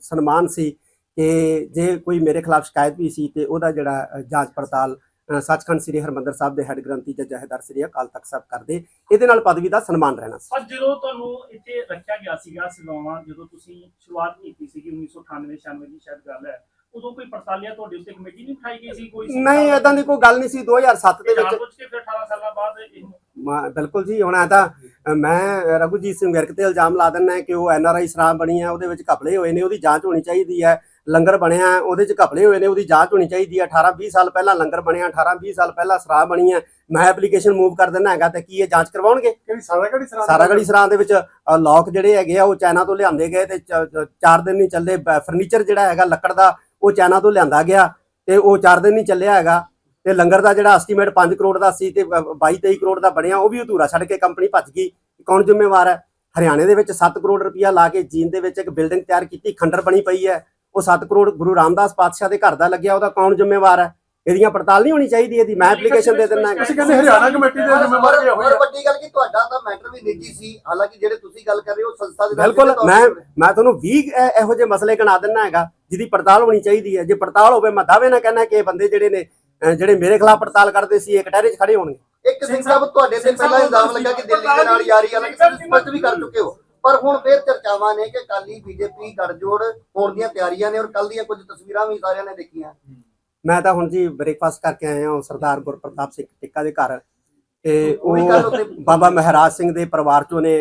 ਸਨਮਾਨ ਸੀ ਕਿ ਜੇ ਕੋਈ ਮੇਰੇ ਖਿਲਾਫ ਸ਼ਿਕਾਇਤ ਵੀ ਸੀ ਤੇ ਉਹਦਾ ਜਿਹੜਾ ਜਾਂਚ ਪੜਤਾਲ ਸੱਚਖੰਡ ਸ੍ਰੀ ਹਰਮੰਦਰ ਸਾਹਿਬ ਦੇ ਹੈੱਡ ਗ੍ਰੰਥੀ ਜਾਂ ਜਹੇਦਾਰ ਸ੍ਰੀ ਅਕਾਲ ਤਖਤ ਸਾਹਿਬ ਕਰਦੇ ਇਹਦੇ ਨਾਲ ਪਦਵੀ ਦਾ ਸਨਮਾਨ ਰਹਿਣਾ ਸੀ। ਪਰ ਜਦੋਂ ਤੁਹਾਨੂੰ ਇੱਥੇ ਰੱਖਿਆ ਗਿਆ ਸੀਗਾ ਸੇਵਾਵਾਂ ਜਦੋਂ ਤੁਸੀਂ ਸ਼ੁਰੂਆਤ ਕੀਤੀ ਸੀਗੀ 1998 96 ਦੀ ਸ਼ਾਇਦ ਗੱਲ ਹੈ ਉਦੋਂ ਕੋਈ ਪੜਤਾਲੀਆ ਤੁਹਾਡੇ ਉੱਤੇ ਕਮੇਟੀ ਨਹੀਂ ਉਠਾਈ ਗਈ ਸੀ? ਕੋਈ ਨਹੀਂ ਇਦਾਂ ਦੀ ਕੋਈ ਗੱਲ ਨਹੀਂ ਸੀ। 2007 ਦੇ ਵਿੱਚ ਬੁੱਝ ਕੇ ਫਿਰ 18 ਸਾਲਾਂ ਬਾਅਦ ਇਹਨੂੰ ਮੈਂ- ਬਿਲਕੁਲ ਜੀ ਹੁਣ ਆ ਤਾਂ ਮੈਂ ਰਘੁਜੀਤ ਸਿੰਘ ਵਿਰਕ ਤੇ ਇਲਜ਼ਾਮ ਲਾ ਦਿੰਦਾ ਕਿ ਉਹ ਐਨ ਆਰ ਆਈ ਸ਼ਰਾਬ ਬਣੀ ਹੈ ਉਹਦੇ ਵਿੱਚ ਘਪਲੇ ਹੋਏ ਨੇ ਉਹਦੀ ਜਾਂਚ ਹੋਣੀ ਚਾਹੀਦੀ ਹੈ। ਲੰਗਰ ਬਣਿਆ ਹੈ, ਉਹਦੇ ਵਿੱਚ ਘਪਲੇ ਹੋਏ ਨੇ ਉਹਦੀ ਜਾਂਚ ਹੋਣੀ ਚਾਹੀਦੀ ਹੈ। 18 20 ਸਾਲ ਪਹਿਲਾਂ ਲੰਗਰ ਬਣਿਆ 18 20 ਸਾਲ ਪਹਿਲਾਂ ਸ਼ਰਾਬ ਬਣੀ ਹੈ। ਮੈਂ ਐਪਲੀਕੇਸ਼ਨ ਮੂਵ ਕਰ ਦਿੰਦਾ ਹੈਗਾ ਤੇ ਕੀ ਇਹ ਜਾਂਚ ਕਰਵਾਉਣਗੇ? ਕਿਹੜੀ ਸਾਰਾ ਕਿਹੜੀ ਸਰਾਂ ਸਾਰਾ ਗੜੀ ਸਰਾਂ ਦੇ ਵਿੱਚ ਲੋਕ ਜਿਹੜੇ ਹੈਗੇ ਆ ਉਹ ਚਾਈਨਾ ਤੋਂ ਲਿਆਂਦੇ ਗਏ ਤੇ 4 ਦਿਨ ਨਹੀਂ ਚੱਲੇ ਫਰਨੀਚਰ ਜਿਹੜਾ ਹੈਗਾ ਲੱਕੜ ਦਾ ਉਹ ਚਾਈਨਾ ਤੋਂ ਲਿਆਂਦਾ ਗਿਆ ਤੇ ਉਹ 4 ਦਿਨ ਨਹੀਂ ਚੱਲਿਆ ਹੈਗਾ। ਤੇ ਲੰਗਰ ਦਾ ਜਿਹੜਾ ਐਸਟੀਮੇਟ 5 ਕਰੋੜ ਦਾ ਸੀ ਤੇ 22 23 ਕਰੋੜ ਦਾ ਬਣਿਆ, ਉਹ ਵੀ ਅਧੂਰਾ ਛੱਡ ਕੇ ਕੰਪਨੀ ਭੱਜ ਗਈ। ਕੌਣ ਜ਼ਿੰਮੇਵਾਰ ਹੈ? ਹਰਿਆਣੇ ਦੇ ਵਿੱਚ 7 ਕਰੋੜ ਰੁਪਇਆ ਲਾ ਕੇ ਜੀਨ ਦੇ ਵਿੱਚ ਇੱਕ ਬਿਲਡਿੰਗ ਤਿਆਰ ਕੀਤੀ, ਖੰਡਰ ਬਣੀ ਪਈ ਹੈ। ਉਹ 7 ਕਰੋੜ ਗੁਰੂ ਰਾਮਦਾਸ ਪਾਤਸ਼ਾਹ ਦੇ ਘਰ ਦਾ ਲੱਗਿਆ, ਉਹਦਾ ਕੌਣ ਜ਼ਿੰਮੇਵਾਰ ਹੈ? ਇਹਦੀਆਂ ਪੜਤਾਲ ਨਹੀਂ ਹੋਣੀ ਚਾਹੀਦੀ ਇਹਦੀ ਮੈਂ ਐਪਲੀਕੇਸ਼ਨ ਦੇ ਦਿੰਦਾ। ਹੈਗਾ ਅਸੀਂ ਕਹਿੰਦੇ ਹਰਿਆਣਾ ਕਮੇਟੀ ਦੇ ਜ਼ਿੰਮੇਵਾਰ ਇਹ ਹੋਈ ਵੱਡੀ ਗੱਲ ਕਿ ਤੁਹਾਡਾ ਤਾਂ ਮੈਟਰ ਵੀ ਨਿੱਜੀ ਸੀ ਹਾਲਾਂਕਿ ਜਿਹੜੇ ਤੁਸੀਂ ਗੱਲ ਕਰ ਰਹੇ ਹੋ ਸੰਸਥਾ ਦੇ ਬਿਲਕੁਲ ਮੈਂ ਮੈਂ ਤੁਹਾਨੂੰ 20 ਇਹ- ਜਿਹੇ ਮਸਲੇ ਗਿਣਾ ਦਿੰਦਾ ਹੈਗਾ ਜਿਹਦੀ ਪੜਤਾਲ ਹੋਣੀ ਚਾਹੀਦੀ ਹੈ। ਜੇ ਪੜਤਾਲ ਹੋਵੇ ਮੈਂ ਦਾਅਵੇ ਨਾਲ ਕਹਿੰਦਾ ਕਿ ਇਹ ਬੰਦੇ ਜਿਹੜੇ ਨੇ ਜਿਹੜੇ ਮੇਰੇ ਖਿਲਾਫ ਪੜਤਾਲ ਕਰਦੇ ਸੀ ਇਹ ਕਟਹਿਰੇ 'ਚ ਖੜੇ ਹੋਣਗੇ। ਇੱਕ ਸਿੰਘ ਸਾਹਿਬ ਤੁਹਾਡੇ ਤੇ ਪਹਿਲਾਂ ਇਲਜ਼ਾਮ ਲੱਗਾ ਕਿ ਦਿੱਲੀ ਦੇ ਨਾਲ ਯਾਰੀ ਹਾਲਾਂਕਿ ਤੁਸੀਂ ਸਪਸ਼ਟ ਵੀ ਕਰ ਚੁੱਕੇ ਹੋ। ਪਰ ਹੁਣ ਫੇਰ ਚਰਚਾਵਾਂ ਨੇ ਕਿ ਕਾਲੀ ਬੀਜੇਪੀ ਗੱਠਜੋੜ ਹੋਣ ਦੀਆਂ ਤਿਆਰੀਆਂ ਨੇ ਔਰ ਕੱਲ ਦੀਆਂ ਕੁਝ ਤਸਵੀਰਾਂ ਵੀ ਸਾਰਿਆਂ ਨੇ ਦੇਖੀਆਂ। ਮੈਂ ਤਾਂ ਹੁਣ ਜੀ ਬ੍ਰੇਕਫਾਸਟ ਕਰਕੇ ਆਇਆ ਹਾਂ ਸਰਦਾਰ ਗੁਰਪ੍ਰਤਾਪ ਸਿੰਘ ਟਿੱਕਾ ਦੇ ਘਰ। ਤੇ ਉਹੀ ਬਾਬਾ ਮਹਾਰਾਜ ਸਿੰਘ ਦੇ ਪਰਿਵਾਰ ਚੋਂ ਨੇ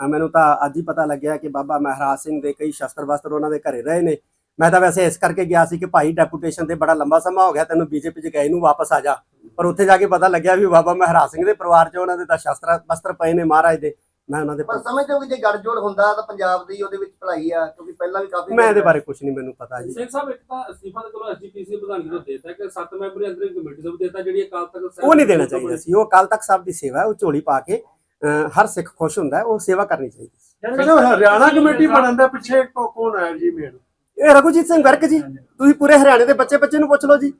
ਮੈਨੂੰ ਤਾਂ ਅੱਜ ਹੀ ਪਤਾ ਲੱਗਿਆ ਕਿ ਬਾਬਾ ਮਹਾਰਾਜ ਸਿੰਘ ਦੇ ਕਈ ਸ਼ਸਤਰ ਵਸਤਰ ਉਹਨਾਂ ਦੇ ਘਰੇ ਰਹੇ ਨੇ। ਮੈਂ ਤਾਂ ਵੈਸੇ ਇਸ ਕਰਕੇ ਗਿਆ ਸੀ ਕਿ ਭਾਈ ਡੈਪੂਟੇਸ਼ਨ ਤੇ ਬੜਾ ਲੰਬਾ ਸਮਾਂ ਹੋ ਗਿਆ ਤੈਨੂੰ ਬੀਜੇਪੀ ਚ ਗਏ ਨੂੰ ਵਾਪਸ ਆ ਜਾ। ਪਰ ਉੱਥੇ ਜਾ ਕੇ ਪਤਾ ਲੱਗਿਆ ਵੀ ਬਾਬਾ ਮਹਾਰਾਜ ਸਿੰਘ ਦੇ ਪਰਿਵਾਰ ਚ ਉਹਨਾਂ ਦੇ ਤਾਂ ਸ਼ਸਤਰ ਵਸਤਰ ਪਏ ਨੇ ਮਹਾਰਾਜ ਦੇ। ਮੈਂ ਉਹਨਾਂ ਦੇ ਪਰ ਸਮਝਦੇ ਹੋ ਕਿ ਜੇ ਗੱਠਜੋੜ ਹੁੰਦਾ ਤਾਂ ਪੰਜਾਬ ਦੀ ਉਹਦੇ ਵਿੱਚ ਭਲਾਈ ਆ ਕਿਉਂਕਿ ਪਹਿਲਾਂ ਵੀ ਕਾਫੀ ਮੈਂ ਇਹਦੇ ਬਾਰੇ ਕੁਝ ਨਹੀਂ ਮੈਨੂੰ ਪਤਾ ਜੀ। ਸਿੰਘ ਸਾਹਿਬ ਇੱਕ ਤਾਂ ਅਸਤੀਫਾ ਦੇ ਕੋਲ ਐਸਜੀਪੀਸੀ ਪ੍ਰਧਾਨਗੀ ਨੂੰ ਦੇਤਾ ਕਿ ਸੱਤ ਮੈਂਬਰੀ ਅੰਦਰਿੰਗ ਕਮੇਟੀ ਵੀ ਦੇਤਾ ਜਿਹੜੀ ਅਕਾਲ ਤਖਤ ਸਾਹਿਬ ਉਹ ਨਹੀਂ ਦੇਣਾ ਚਾਹੀਦਾ ਸੀ। ਉਹ ਅਕਾਲ ਤਖਤ ਸਾਹਿਬ ਦੀ ਸੇਵਾ ਉਹ ਝੋਲੀ ਪਾ ਕੇ ਹਰ ਸਿੱਖ ਖੁਸ਼ ਹੁੰਦਾ ਉਹ ਸੇਵਾ ਕਰਨੀ ਚਾਹੀਦੀ ਸੀ। ਚਲੋ ਹਰਿਆਣਾ ਕਮੇਟੀ ਬਣਨ ਦਾ ਪਿੱਛੇ ਕੌਣ ਹੈ ਜੀ ਮੇਨ? ਇਹ ਰਘੁਜੀਤ ਸਿੰਘ ਵਿਰਕ ਜੀ। ਤੁਸੀਂ ਪੂਰੇ ਹਰਿਆਣੇ ਦੇ ਬੱਚੇ ਬੱਚੇ ਨੂੰ ਪੁੱਛ ਲਓ ਜੀ।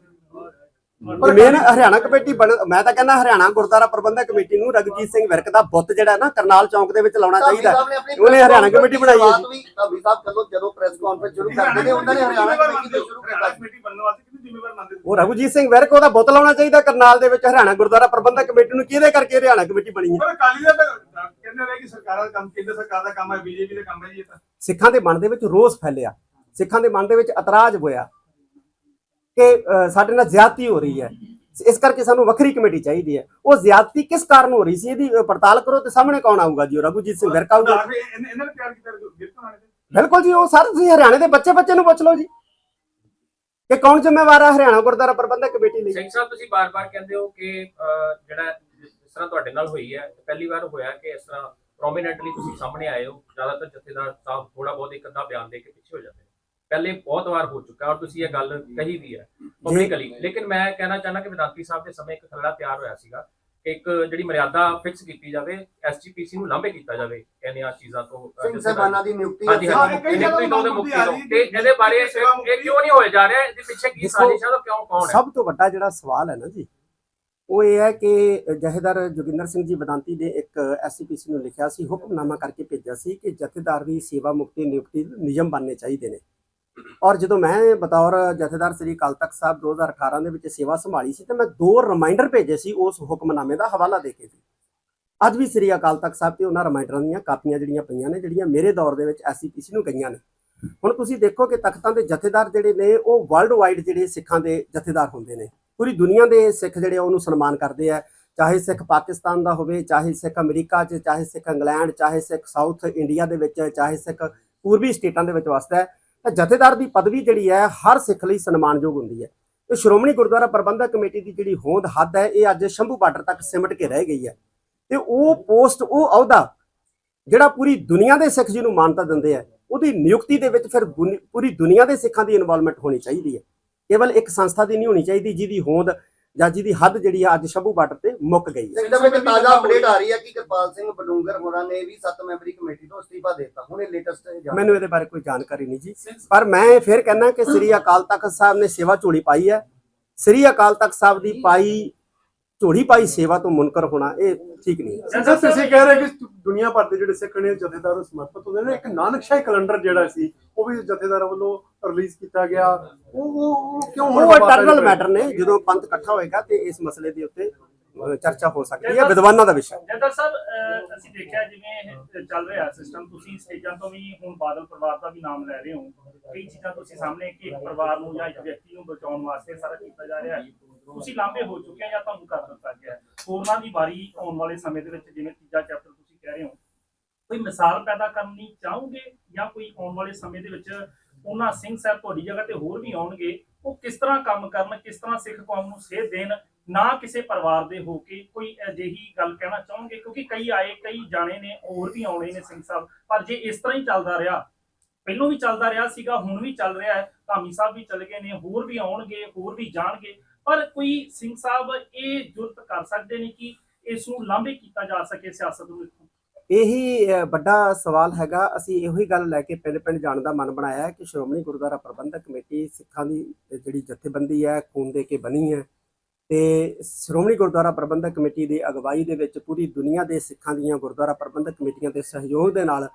ਮੇਨ ਹਰਿਆਣਾ ਕਮੇਟੀ ਬਣ ਮੈਂ ਤਾਂ ਕਹਿੰਦਾ ਹਰਿਆਣਾ ਗੁਰਦੁਆਰਾ ਪ੍ਰਬੰਧਕ ਕਮੇਟੀ ਨੂੰ ਰਘੁਜੀਤ ਸਿੰਘ ਵਿਰਕ ਦਾ ਬੁੱਤ ਜਿਹੜਾ ਨਾ ਕਰਨਾਲ ਚੌਂਕ ਦੇ ਵਿੱਚ ਲਾਉਣਾ ਚਾਹੀਦਾ। ਉਹਨੇ ਹਰਿਆਣਾ ਕਮੇਟੀ ਬਣਾਈ ਹੈ ਸ਼ੁਰੂਆਤ ਵੀ ਧਾਮੀ ਸਾਹਿਬ ਕਦੋਂ ਜਦੋਂ ਪ੍ਰੈਸ ਕਾਨਫਰੰਸ ਸ਼ੁਰੂ ਕਰਦੇ ਨੇ ਉਹਨਾਂ ਨੇ ਹਰਿਆਣਾ ਕਮੇਟੀ ਤੋਂ ਸ਼ੁਰੂ ਕੀਤਾ। ਕਮੇਟੀ ਬਣਨ ਵਾਸਤੇ ਕਿਹਨੂੰ ਜ਼ਿੰਮੇਵਾਰ ਮੰਨਦੇ ਉਹ ਰਘੁਜੀਤ ਸਿੰਘ ਵਿਰਕ ਉਹਦਾ ਬੁੱਤ ਲਾਉਣਾ ਚਾਹੀਦਾ ਕਰਨਾਲ ਦੇ ਵਿੱਚ ਹਰਿਆਣਾ ਗੁਰਦੁਆਰਾ ਪ੍ਰਬੰਧਕ ਕਮੇਟੀ ਨੂੰ ਕਿਹਦੇ ਕਰਕੇ ਹਰਿਆਣਾ ਕਮੇਟੀ ਬਣੀ ਹੈ? ਪਰ ਅਕਾਲੀ ਦਲ ਤਾਂ ਕਹਿੰਦੇ ਰਹੇ ਕਿ ਸਰਕਾਰ ਦਾ ਕੰਮ ਕੇਂਦਰ ਸਰਕਾਰ ਦਾ ਕੰਮ ਹੈ ਬੀਜੇਪੀ ਦਾ ਕੰਮ ਹੈ ਜੀ ਇਹ ਤਾਂ। ਸਿੱਖਾਂ ਦੇ ਮਨ ਦੇ ਵਿੱਚ ਰੋਸ ਫੈਲਿਆ। ਸਿੱਖਾਂ ਦੇ ਮਨ ਦੇ ਵਿੱਚ ਇਤਰਾਜ਼ ਹੋਇਆ ਕਿ ਸਾਡੇ ਨਾਲ ਜ਼ਿਆਦਤੀ ਹੋ ਰਹੀ ਹੈ। ਇਸ ਕਰਕੇ ਸਾਨੂੰ ਵੱਖਰੀ ਕਮੇਟੀ ਚਾਹੀਦੀ ਹੈ। ਉਹ ਜ਼ਿਆਦਤੀ ਕਿਸ ਕਾਰਨ ਹੋ ਰਹੀ ਸੀ ਇਹਦੀ ਪੜਤਾਲ ਕਰੋ ਤੇ ਸਾਹਮਣੇ ਕੌਣ ਆਊਗਾ ਜੀ? ਰਘੁਜੀਤ ਸਿੰਘ ਵਿਰਕ ਆਊਗਾ। ਇਹਨਾਂ ਨੇ ਕੀਤਾ ਬਿਲਕੁਲ ਜੀ ਉਹ ਸਾਰੇ ਤੁਸੀਂ ਹਰਿਆਣੇ ਦੇ ਬੱਚੇ ਬੱਚੇ ਨੂੰ ਪੁੱਛ ਲਓ ਜੀ। ਕਿ ਕੌਣ ਜ਼ਿੰਮੇਵਾਰ ਹੈ ਹਰਿਆਣਾ ਗੁਰਦੁਆਰਾ ਪ੍ਰਬੰਧਕ ਕਮੇਟੀ ਲਈ? ਸਿੰਘ ਸਾਹਿਬ ਤੁਸੀਂ ਬਾਰ-ਬਾਰ ਕਹਿੰਦੇ ਹੋ ਕਿ ਜਿਹੜਾ ਜਿਸ ਤਰ੍ਹਾਂ ਤੁਹਾਡੇ ਨਾਲ ਹੋਈ ਹੈ ਪਹਿਲੀ ਵਾਰ ਹੋਇਆ ਕਿ ਇਸ ਤਰ੍ਹਾਂ ਪ੍ਰੋਮਿਨੈਂਟਲੀ ਤੁਸੀਂ ਸਾਹਮਣੇ ਆਏ ਹੋ। ਜ਼ਿਆਦਾਤਰ ਜਥੇਦਾਰ ਸਾਹਿਬ ਥੋੜਾ ਬਹੁਤ ਇੱਕ ਅੱਧਾ ਬਿਆਨ ਦੇ ਕੇ ਪਿੱਛੇ ਹੋ ਜਾਂਦੇ ਪਹਿਲੇ ਬਹੁਤ ਵਾਰ ਹੋ ਚੁੱਕਾ ਔਰ ਤੁਸੀਂ ਇਹ ਗੱਲ ਕਹੀ ਵੀ ਹੈ ਪਬਲਿਕਲੀ ਲੇਕਿਨ ਮੈਂ ਕਹਿਣਾ ਚਾਹਨਾ ਕਿ ਵਿਦਾਂਤੀ ਸਾਹਿਬ ਦੇ ਸਮੇਂ ਇੱਕ ਖਰੜਾ ਤਿਆਰ ਹੋਇਆ ਸੀਗਾ ਕਿ ਇੱਕ ਜਿਹੜੀ ਮਰਿਆਦਾ ਫਿਕਸ ਕੀਤੀ ਜਾਵੇ ਐਸਜੀਪੀਸੀ ਨੂੰ ਲਾਂਭੇ ਕੀਤਾ ਜਾਵੇ ਇਹਨੀਆਂ ਚੀਜ਼ਾਂ ਤੋਂ ਸਿੰਘ ਸਾਹਿਬਾਨਾਂ ਦੀ ਨਿਯੁਕਤੀ ਹਾਂਜੀ ਹਾਂ, ਹਾਂਜੀ ਨਿਯੁਕਤੀ ਤੋਂ ਜਗ੍ਹਾ ਮੁਕਤੀ ਆ ਤੋਂ ਰਹੀ ਹੈ ਤੇ ਇਹਦੇ ਬਾਰੇ ਇਹ ਕਿਉਂ ਨਹੀਂ ਹੋਏ ਜਾ ਰਿਹਾ? ਇਹਦੇ ਪਿੱਛੇ ਕੀ ਸਾਜ਼ਿਸ਼ ਹੈ ਤਾਂ ਕਿਉਂ ਕੌਣ ਹੈ? ਸਭ ਤੋਂ ਵੱਡਾ ਜਿਹੜਾ ਸਵਾਲ ਹੈ ਨਾ ਜੀ ਉਹ ਇਹ ਹੈ ਕਿ ਜਥੇਦਾਰ ਜੋਗਿੰਦਰ ਸਿੰਘ ਜੀ ਬਦਾਂਤੀ ਨੇ ਇੱਕ ਐਸਸੀਪੀਸੀ ਨੂੰ ਲਿਖਿਆ ਸੀ ਹੁਕਮਨਾਮਾ ਕਰਕੇ ਭੇਜਿਆ ਸੀ ਕਿ ਜਥੇਦਾਰ ਦੀ ਸੇਵਾ ਮੁਕਤੀ ਨਿਯੁਕਤੀ ਦੇ ਨਿਯਮ ਬਣਨੇ ਚਾਹੀਦੇ ਨੇ। ਔਰ ਜਦੋਂ ਮੈਂ ਬਤੌਰ ਜਥੇਦਾਰ ਸ੍ਰੀ ਅਕਾਲ ਤਖਤ ਸਾਹਿਬ 2018 ਦੇ ਵਿੱਚ ਸੇਵਾ ਸੰਭਾਲੀ ਸੀ, ਤੇ ਮੈਂ ਦੋ ਰਿਮਾਈਂਡਰ ਭੇਜੇ ਸੀ ਉਸ ਹੁਕਮਨਾਮੇ ਦਾ ਹਵਾਲਾ ਦੇ ਕੇ ਜੀ। ਅੱਜ ਵੀ ਸ੍ਰੀ ਅਕਾਲ ਤਖਤ ਸਾਹਿਬ ਤੇ ਉਹਨਾਂ ਰਿਮਾਈਂਡਰਾਂ ਦੀਆਂ ਕਾਪੀਆਂ ਜਿਹੜੀਆਂ ਪਈਆਂ ਨੇ, ਜਿਹੜੀਆਂ ਮੇਰੇ ਦੌਰ ਦੇ ਵਿੱਚ ਐਸਸੀਪੀਸੀ ਨੂੰ ਗਈਆਂ ਨੇ। ਹੁਣ ਤੁਸੀਂ ਦੇਖੋ ਕਿ ਤਖਤਾਂ ਦੇ ਜਥੇਦਾਰ ਜਿਹੜੇ ਨੇ, ਉਹ ਵਰਲਡ ਵਾਈਡ ਜਿਹੜੇ ਸਿੱਖਾਂ ਦੇ ਜਥੇਦਾਰ ਹੁੰਦੇ ਨੇ। ਪੂਰੀ ਦੁਨੀਆ ਦੇ ਸਿੱਖ ਜਿਹੜੇ ਉਹਨੂੰ ਸਨਮਾਨ ਕਰਦੇ ਆ। ਚਾਹੇ ਸਿੱਖ ਪਾਕਿਸਤਾਨ ਦਾ ਹੋਵੇ, ਚਾਹੇ ਸਿੱਖ ਅਮਰੀਕਾ 'ਚ, ਚਾਹੇ ਸਿੱਖ ਇੰਗਲੈਂਡ, ਚਾਹੇ ਸਿੱਖ ਸਾਊਥ ਇੰਡੀਆ ਦੇ ਵਿੱਚ, ਚਾਹੇ ਸਿੱਖ ਪੂਰਬੀ ਸਟੇਟਾਂ ਦੇ ਵਿੱਚ ਵਸਦਾ ਹੈ। ਤਾਂ ਜਥੇਦਾਰ ਦੀ ਪਦਵੀ ਜਿਹੜੀ ਹੈ, ਹਰ ਸਿੱਖ ਲਈ ਸਨਮਾਨਯੋਗ ਹੁੰਦੀ ਹੈ। ਤੇ ਸ਼੍ਰੋਮਣੀ ਗੁਰਦੁਆਰਾ ਪ੍ਰਬੰਧਕ ਕਮੇਟੀ ਦੀ ਜਿਹੜੀ ਹੋਂਦ ਹੱਦ ਹੈ, ਇਹ ਅੱਜ ਸ਼ੰਭੂ ਬਾਰਡਰ ਤੱਕ ਸਿਮਟ ਕੇ ਰਹਿ ਗਈ ਹੈ। ਤੇ ਉਹ ਪੋਸਟ, ਉਹ ਅਹੁਦਾ ਜਿਹੜਾ ਪੂਰੀ ਦੁਨੀਆ ਦੇ ਸਿੱਖ ਜੀ ਨੂੰ ਮਾਨਤਾ ਦਿੰਦੇ ਆ, ਉਹਦੀ ਨਿਯੁਕਤੀ ਦੇ ਵਿੱਚ ਫਿਰ ਪੂਰੀ ਦੁਨੀਆ ਦੇ ਸਿੱਖਾਂ ਦੀ ਇਨਵੋਲਵਮੈਂਟ ਹੋਣੀ ਚਾਹੀਦੀ ਹੈ। ਕੇਵਲ ਇੱਕ ਸੰਸਥਾ ਦੀ ਨਹੀਂ ਹੋਣੀ ਚਾਹੀਦੀ, ਜਿਹਦੀ ਹੋਂਦ ਜਾਂ ਜਿਹਦੀ ਹੱਦ ਜਿਹੜੀ ਆ ਅੱਜ ਸ਼ੰਭੂ ਬਾਰਡਰ ਤੇ ਮੁੱਕ ਗਈ ਹੈ। ਇੱਕ ਤਾਜ਼ਾ ਅਪਡੇਟ ਆ ਰਹੀ ਹੈ ਕਿ ਕਿਰਪਾਲ ਸਿੰਘ ਬਡੂੰਗਰ ਹੋਰਾਂ ਨੇ ਵੀ ਸੱਤ ਮੈਂਬਰੀ ਕਮੇਟੀ ਤੋਂ ਅਸਤੀਫਾ ਦੇ ਦਿੱਤਾ। ਹੁਣ ਇਹ ਲੇਟੈਸਟ ਮੈਨੂੰ ਇਹਦੇ ਬਾਰੇ ਕੋਈ ਜਾਣਕਾਰੀ ਨਹੀਂ ਜੀ। ਪਰ ਮੈਂ ਫਿਰ ਕਹਿਣਾ ਕਿ ਸ੍ਰੀ ਅਕਾਲ ਤਖਤ ਸਾਹਿਬ ਨੇ ਸੇਵਾ ਝੋਲੀ ਪਾਈ ਹੈ। ਸ੍ਰੀ ਅਕਾਲ ਤਖਤ ਸਾਹਿਬ ਦੀ ਪਾਈ ਝੋਲੀ ਪਾਈ ਸੇਵਾ ਤੋਂ ਮੁਨਕਰ ਹੋਣਾ ਇਹ ਠੀਕ ਨਹੀਂ ਸਾਹਿਬ ਤੁਸੀਂ ਕਹਿ ਰਹੇ ਕਿ ਦੁਨੀਆ ਭਰ ਦੇ ਜਿਹੜੇ ਸਿੱਖ ਨੇ ਜਥੇਦਾਰ ਨੂੰ ਸਮਰਪਿਤ ਹੁੰਦੇ ਨੇ। ਇੱਕ ਨਾਨਕਸ਼ਾਹੀ ਕੈਲੰਡਰ ਜਿਹੜਾ ਸੀ ਉਹ ਵੀ ਜਥੇਦਾਰ ਵੱਲੋਂ ਰਿਲੀਜ਼ ਕੀਤਾ ਗਿਆ। ਉਹ ਉਹ ਕਿਉਂ ਹੁਣ ਉਹ ਆਏ? ਮੈਟਰ ਨੇ? ਜਦੋਂ ਪੰਥ ਇਕੱਠਾ ਹੋਏਗਾ ਤੇ ਇਸ ਮਸਲੇ ਦੇ ਉੱਤੇ ਚਰਚਾ ਹੋ ਸਕਦੀ ਹੈ। ਵਿਦਵਾਨਾਂ ਦਾ ਵਿਸ਼ਾ ਜੈਦਰ ਸਾਹਿਬ ਅਸੀਂ ਦੇਖਿਆ ਜਿਵੇਂ ਇਹ ਚੱਲ ਰਿਹਾ ਸਿਸਟਮ ਤੁਸੀਂ ਸਟੇਜਾਂ ਤੋਂ ਵੀ ਹੁਣ ਬਾਦਲ ਪਰਿਵਾਰ ਦਾ ਵੀ ਨਾਮ ਲੈ ਰਹੇ ਹੋ। ਕਈ ਚੀਜ਼ਾਂ ਤੁਸੀਂ ਸਾਹਮਣੇ ਕਿ ਇੱਕ ਪਰਿਵਾਰ ਨੂੰ ਜਾਂ ਇੱਕ ਵਿਅਕਤੀ ਨੂੰ ਬਚਾਉਣ ਵਾਸਤੇ ਸਾਰਾ ਕੀਤਾ ਜਾ ਰਿਹਾ ਹੈ। ਤੁਸੀਂ ਲਾਂਭੇ ਹੋ ਚੁੱਕੇ ਆ ਜਾਂ ਤੁਹਾਨੂੰ ਕਰ ਦਿੱਤਾ ਗਿਆ ਹੈ। ਹੋਰਨਾਂ ਦੀ ਵਾਰੀ ਆਉਣ ਵਾਲੇ ਸਮੇਂ ਦੇ ਵਿੱਚ ਜਿਵੇਂ ਤੀਜਾ ਚੈਪਟਰ ਤੁਸੀਂ ਕਹਿ ਰਹੇ ਹੋ, ਕੋਈ ਮਿਸਾਲ ਪੈਦਾ ਕਰਨੀ ਚਾਹੋਗੇ ਜਾਂ ਕੋਈ ਆਉਣ ਵਾਲੇ ਸਮੇਂ ਦੇ ਵਿੱਚ ਉਹਨਾਂ ਸਿੰਘ ਸਾਹਿਬ ਤੁਹਾਡੀ ਜਗ੍ਹਾ ਤੇ ਹੋਰ ਵੀ ਆਉਣਗੇ? ਉਹ ਕਿਸ ਤਰ੍ਹਾਂ ਕੰਮ ਕਰਨ, ਕਿਸ ਤਰ੍ਹਾਂ ਸਿੱਖ ਕੌਮ ਨੂੰ ਸੇਧ ਦੇਣ, ਨਾ ਕਿਸੇ ਪਰਿਵਾਰ ਦੇ ਹੋ ਕੇ ਕੋਈ ਅਜਿਹੀ ਗੱਲ ਕਹਿਣਾ ਚਾਹੋਗੇ? ਕਿਉਂਕਿ ਕਈ ਆਏ, ਕਈ ਜਾਣੇ ਨੇ, ਹੋਰ ਵੀ ਆਉਣੇ ਨੇ ਸਿੰਘ ਸਾਹਿਬ। ਪਰ ਜੇ ਇਸ ਤਰ੍ਹਾਂ ਹੀ ਚੱਲਦਾ ਰਿਹਾ, ਪਹਿਲੋਂ ਵੀ ਚੱਲਦਾ ਰਿਹਾ ਸੀਗਾ, ਹੁਣ ਵੀ ਚੱਲ ਰਿਹਾ ਹੈ ਧਾਮੀ ਸਾਹਿਬ ਵੀ ਚੱਲ ਗਏ ਨੇ, ਹੋਰ ਵੀ ਆਉਣਗੇ, ਹੋਰ ਵੀ ਜਾਣਗੇ। ਪਰ ਕੋਈ ਸਿੰਘ ਸਾਹਿਬ ਇਹ ਜੁਰਤ ਕਰ ਸਕਦੇ ਨੇ ਕਿ ਇਸ ਨੂੰ ਲਾਂਭੇ ਕੀਤਾ ਜਾ ਸਕੇ ਸਿਆਸਤ ਨੂੰ ਇੱਥੋਂ? ਇਹੀ ਵੱਡਾ ਸਵਾਲ ਹੈਗਾ। ਅਸੀਂ ਇਹੋ ਹੀ ਗੱਲ ਲੈ ਕੇ ਪਿੰਡ ਪਿੰਡ ਜਾਣ ਦਾ ਮਨ ਬਣਾਇਆ ਹੈ ਕਿ ਸ਼੍ਰੋਮਣੀ ਗੁਰਦੁਆਰਾ ਪ੍ਰਬੰਧਕ ਕਮੇਟੀ ਸਿੱਖਾਂ ਦੀ ਜਿਹੜੀ ਜਥੇਬੰਦੀ ਹੈ, ਖੂਨ ਦੇ ਕੇ ਬਣੀ ਹੈ ਤੇ ਸ਼੍ਰੋਮਣੀ ਗੁਰਦੁਆਰਾ ਪ੍ਰਬੰਧਕ ਕਮੇਟੀ ਦੀ ਅਗਵਾਈ ਦੇ ਵਿੱਚ ਪੂਰੀ ਦੁਨੀਆ ਦੇ ਸਿੱਖਾਂ ਦੀਆਂ ਗੁਰਦੁਆਰਾ ਪ੍ਰਬੰਧਕ ਕਮੇਟੀਆਂ ਦੇ ਸਹਿਯੋਗ ਦੇ ਨਾਲ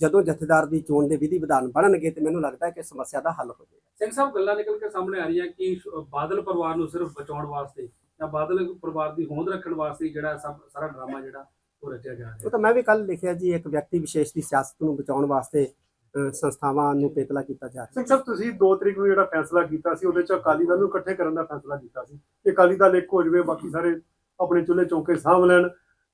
ਜਦੋਂ ਜਥੇਦਾਰ ਦੀ ਚੋਣ ਦੇ ਵਿਧੀ ਵਿਧਾਨ ਬਣਨਗੇ ਤੇ ਮੈਨੂੰ ਲੱਗਦਾ ਹੈ ਕਿ ਸਮੱਸਿਆ ਦਾ ਹੱਲ ਹੋ ਜਾਏਗਾ। ਸਿੰਘ ਸਾਹਿਬ ਗੱਲਾਂ ਨਿਕਲ ਕੇ ਸਾਹਮਣੇ ਆ ਰਹੀਆਂ ਕਿ ਬਾਦਲ ਪਰਿਵਾਰ ਨੂੰ ਸਿਰਫ ਬਚਾਉਣ ਵਾਸਤੇ ਜਾਂ ਬਾਦਲ ਪਰਿਵਾਰ ਦੀ ਹੋਂਦ ਰੱਖਣ ਵਾਸਤੇ ਜਿਹੜਾ ਸਾਰਾ ਡਰਾਮਾ ਜਿਹੜਾ ਉਹ ਰਚਿਆ ਜਾ ਉਹ ਰਿਹਾ ਤਾਂ ਮੈਂ ਵੀ ਕੱਲ ਲਿਖਿਆ ਜੀ ਇੱਕ ਵਿਅਕਤੀ ਵਿਸ਼ੇਸ਼ ਦੀ ਸਿਆਸਤ ਨੂੰ ਬਚਾਉਣ ਵਾਸਤੇ ਅਹ, ਸੰਸਥਾਵਾਂ ਨੂੰ ਪੇਤਲਾ ਕੀਤਾ ਜਾ ਰਿਹਾ। ਸਿੰਘ ਸਾਹਿਬ ਤੁਸੀਂ 2 ਤਰੀਕ ਨੂੰ ਜਿਹੜਾ ਫੈਸਲਾ ਕੀਤਾ ਸੀ ਉਹਦੇ ਚ ਅਕਾਲੀ ਦਲ ਨੂੰ ਇਕੱਠੇ ਕਰਨ ਦਾ ਫੈਸਲਾ ਕੀਤਾ ਸੀ। ਕਿ ਅਕਾਲੀ ਦਲ ਇੱਕ ਹੋ ਜਾਵੇ ਬਾਕੀ ਸਾਰੇ ਆਪਣੇ ਚੁੱਲ੍ਹੇ ਚੌਂਕੇ ਸਾਂਭ ਲੈਣ।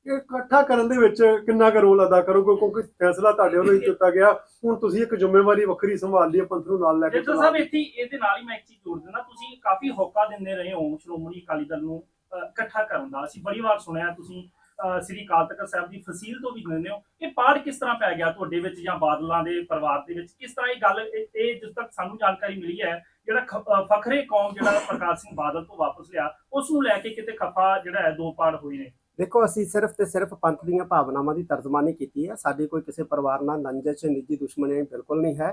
ਇਕੱਠਾ ਕਰਨ ਦੇ ਵਿੱਚ ਕਿੰਨਾ ਕੁ ਰੋਲ ਅਦਾ ਕਰੋਗੇ? ਕਿਉਂਕਿ ਫੈਸਲਾ ਤੁਹਾਡੇ ਵੱਲੋਂ ਹੀ ਕੀਤਾ ਗਿਆ। ਹੁਣ ਤੁਸੀਂ ਇੱਕ ਜ਼ਿੰਮੇਵਾਰੀ ਵੱਖਰੀ ਸੰਭਾਲ ਲਈ ਪੰਥ ਨੂੰ ਨਾਲ ਲੈ ਕੇ ਚਲਾ ਸਾਹਿਬ ਇੱਥੇ ਇਹਦੇ ਨਾਲ ਹੀ ਮੈਂ ਇੱਕ ਚੀਜ਼ ਜੋੜ ਦਿੰਦਾ। ਤੁਸੀਂ ਕਾਫੀ ਹੋਕਾ ਦਿੰਦੇ ਰਹੇ ਹੋ ਸ਼੍ਰੋਮਣੀ ਅਕਾਲੀ ਦਲ ਨੂੰ ਇਕੱਠਾ ਕਰਨ ਦਾ। ਅਸੀਂ ਬੜੀ ਵਾਰ ਸੁਣਿਆ ਤੁਸੀਂ ਸ੍ਰੀ ਅਕਾਲ ਤਖਤ ਸਾਹਿਬ ਦੀ ਫਸੀਲ ਤੋਂ ਵੀ ਦਿੰਦੇ ਹੋ। ਇਹ ਪਾੜ ਕਿਸ ਤਰ੍ਹਾਂ ਪੈ ਗਿਆ ਤੁਹਾਡੇ ਵਿੱਚ ਜਾਂ ਬਾਦਲਾਂ ਦੇ ਪਰਿਵਾਰ ਦੇ ਵਿੱਚ? ਕਿਸ ਤਰ੍ਹਾਂ ਇਹ ਗੱਲ ਇਹ ਜਿਸ ਤੱਕ ਸਾਨੂੰ ਜਾਣਕਾਰੀ ਮਿਲੀ ਹੈ ਜਿਹੜਾ ਫਖਰੇ ਕੌਮ ਜਿਹੜਾ ਪ੍ਰਕਾਸ਼ ਸਿੰਘ ਬਾਦਲ ਤੋਂ ਵਾਪਸ ਲਿਆ ਉਸ ਨੂੰ ਲੈ ਕੇ ਕਿਤੇ ਖਫਾ ਜਿਹੜਾ ਹੈ ਦੋ ਪਾੜ ਹੋਏ ਨੇ। ਦੇਖੋ ਅਸੀਂ ਸਿਰਫ ਤੇ ਸਿਰਫ ਪੰਥ ਦੀਆਂ ਭਾਵਨਾਵਾਂ ਦੀ ਤਰਜਮਾਨੀ ਕੀਤੀ ਹੈ। ਸਾਡੀ ਕੋਈ ਕਿਸੇ ਪਰਿਵਾਰ ਨਾਲ ਨੰਜਿਸ਼ ਨਿੱਜੀ ਦੁਸ਼ਮਣੀ ਬਿਲਕੁਲ ਨਹੀਂ ਹੈ।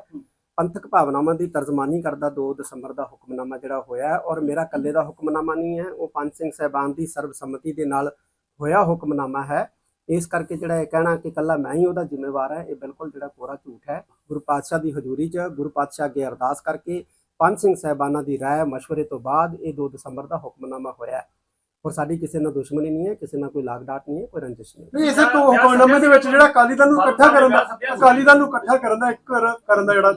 ਪੰਥਕ ਭਾਵਨਾਵਾਂ ਦੀ ਤਰਜਮਾਨੀ ਕਰਦਾ 2 ਦਸੰਬਰ ਦਾ ਹੁਕਮਨਾਮਾ ਜਿਹੜਾ ਹੋਇਆ ਔਰ ਮੇਰਾ ਇਕੱਲੇ ਦਾ ਹੁਕਮਨਾਮਾ ਨਹੀਂ ਹੈ। ਉਹ ਪੰਜ ਸਿੰਘ ਸਹਿਬਾਨ ਦੀ ਸਰਬਸੰਮਤੀ ਦੇ ਨਾਲ ਹੋਇਆ ਹੁਕਮਨਾਮਾ ਹੈ। ਇਸ ਕਰਕੇ ਜਿਹੜਾ ਇਹ ਕਹਿਣਾ ਕਿ ਇਕੱਲਾ ਮੈਂ ਹੀ ਉਹਦਾ ਜ਼ਿੰਮੇਵਾਰ ਹੈ ਇਹ ਬਿਲਕੁਲ ਜਿਹੜਾ ਕੋਰਾ ਝੂਠ ਹੈ। ਗੁਰੂ ਪਾਤਸ਼ਾਹ ਦੀ ਹਜ਼ੂਰੀ 'ਚ ਗੁਰੂ ਪਾਤਸ਼ਾਹ ਅੱਗੇ ਅਰਦਾਸ ਕਰਕੇ ਪੰਜ ਸਿੰਘ ਸਹਿਬਾਨਾਂ ਦੀ ਰਾਏ مشਵਰੇ ਤੋਂ ਬਾਅਦ ਇਹ 2 ਦਸੰਬਰ ਦਾ ਹੁਕਮਨਾਮਾ ਹੋਇਆ ਔਰ ਸਾਡੀ ਕਿਸੇ ਨਾਲ ਦੁਸ਼ਮਣੀ ਨਹੀਂ ਹੈ ਕਿਸੇ ਨਾਲ ਕੋਈ ਲਾਗ ਡਾਟ ਨਹੀਂ ਹੈ ਕੋਈ ਰੰਜਿਸ਼ ਨਹੀਂ ਹੈ। ਨਹੀਂ ਇਸੇ ਤੋਂ ਹੁਕਮਨਾਮੇ ਦੇ ਵਿੱਚ ਜਿਹੜਾ ਅਕਾਲੀ ਦਲ ਨੂੰ ਇਕੱਠਾ ਕਰਨ ਦਾ ਅਕਾਲੀ ਦਲ ਨੂੰ ਇਕੱਠਾ ਕਰਨ ਦਾ ਇੱਕ ਕਰ- ਕਰਨ ਦਾ ਜਿਹੜਾ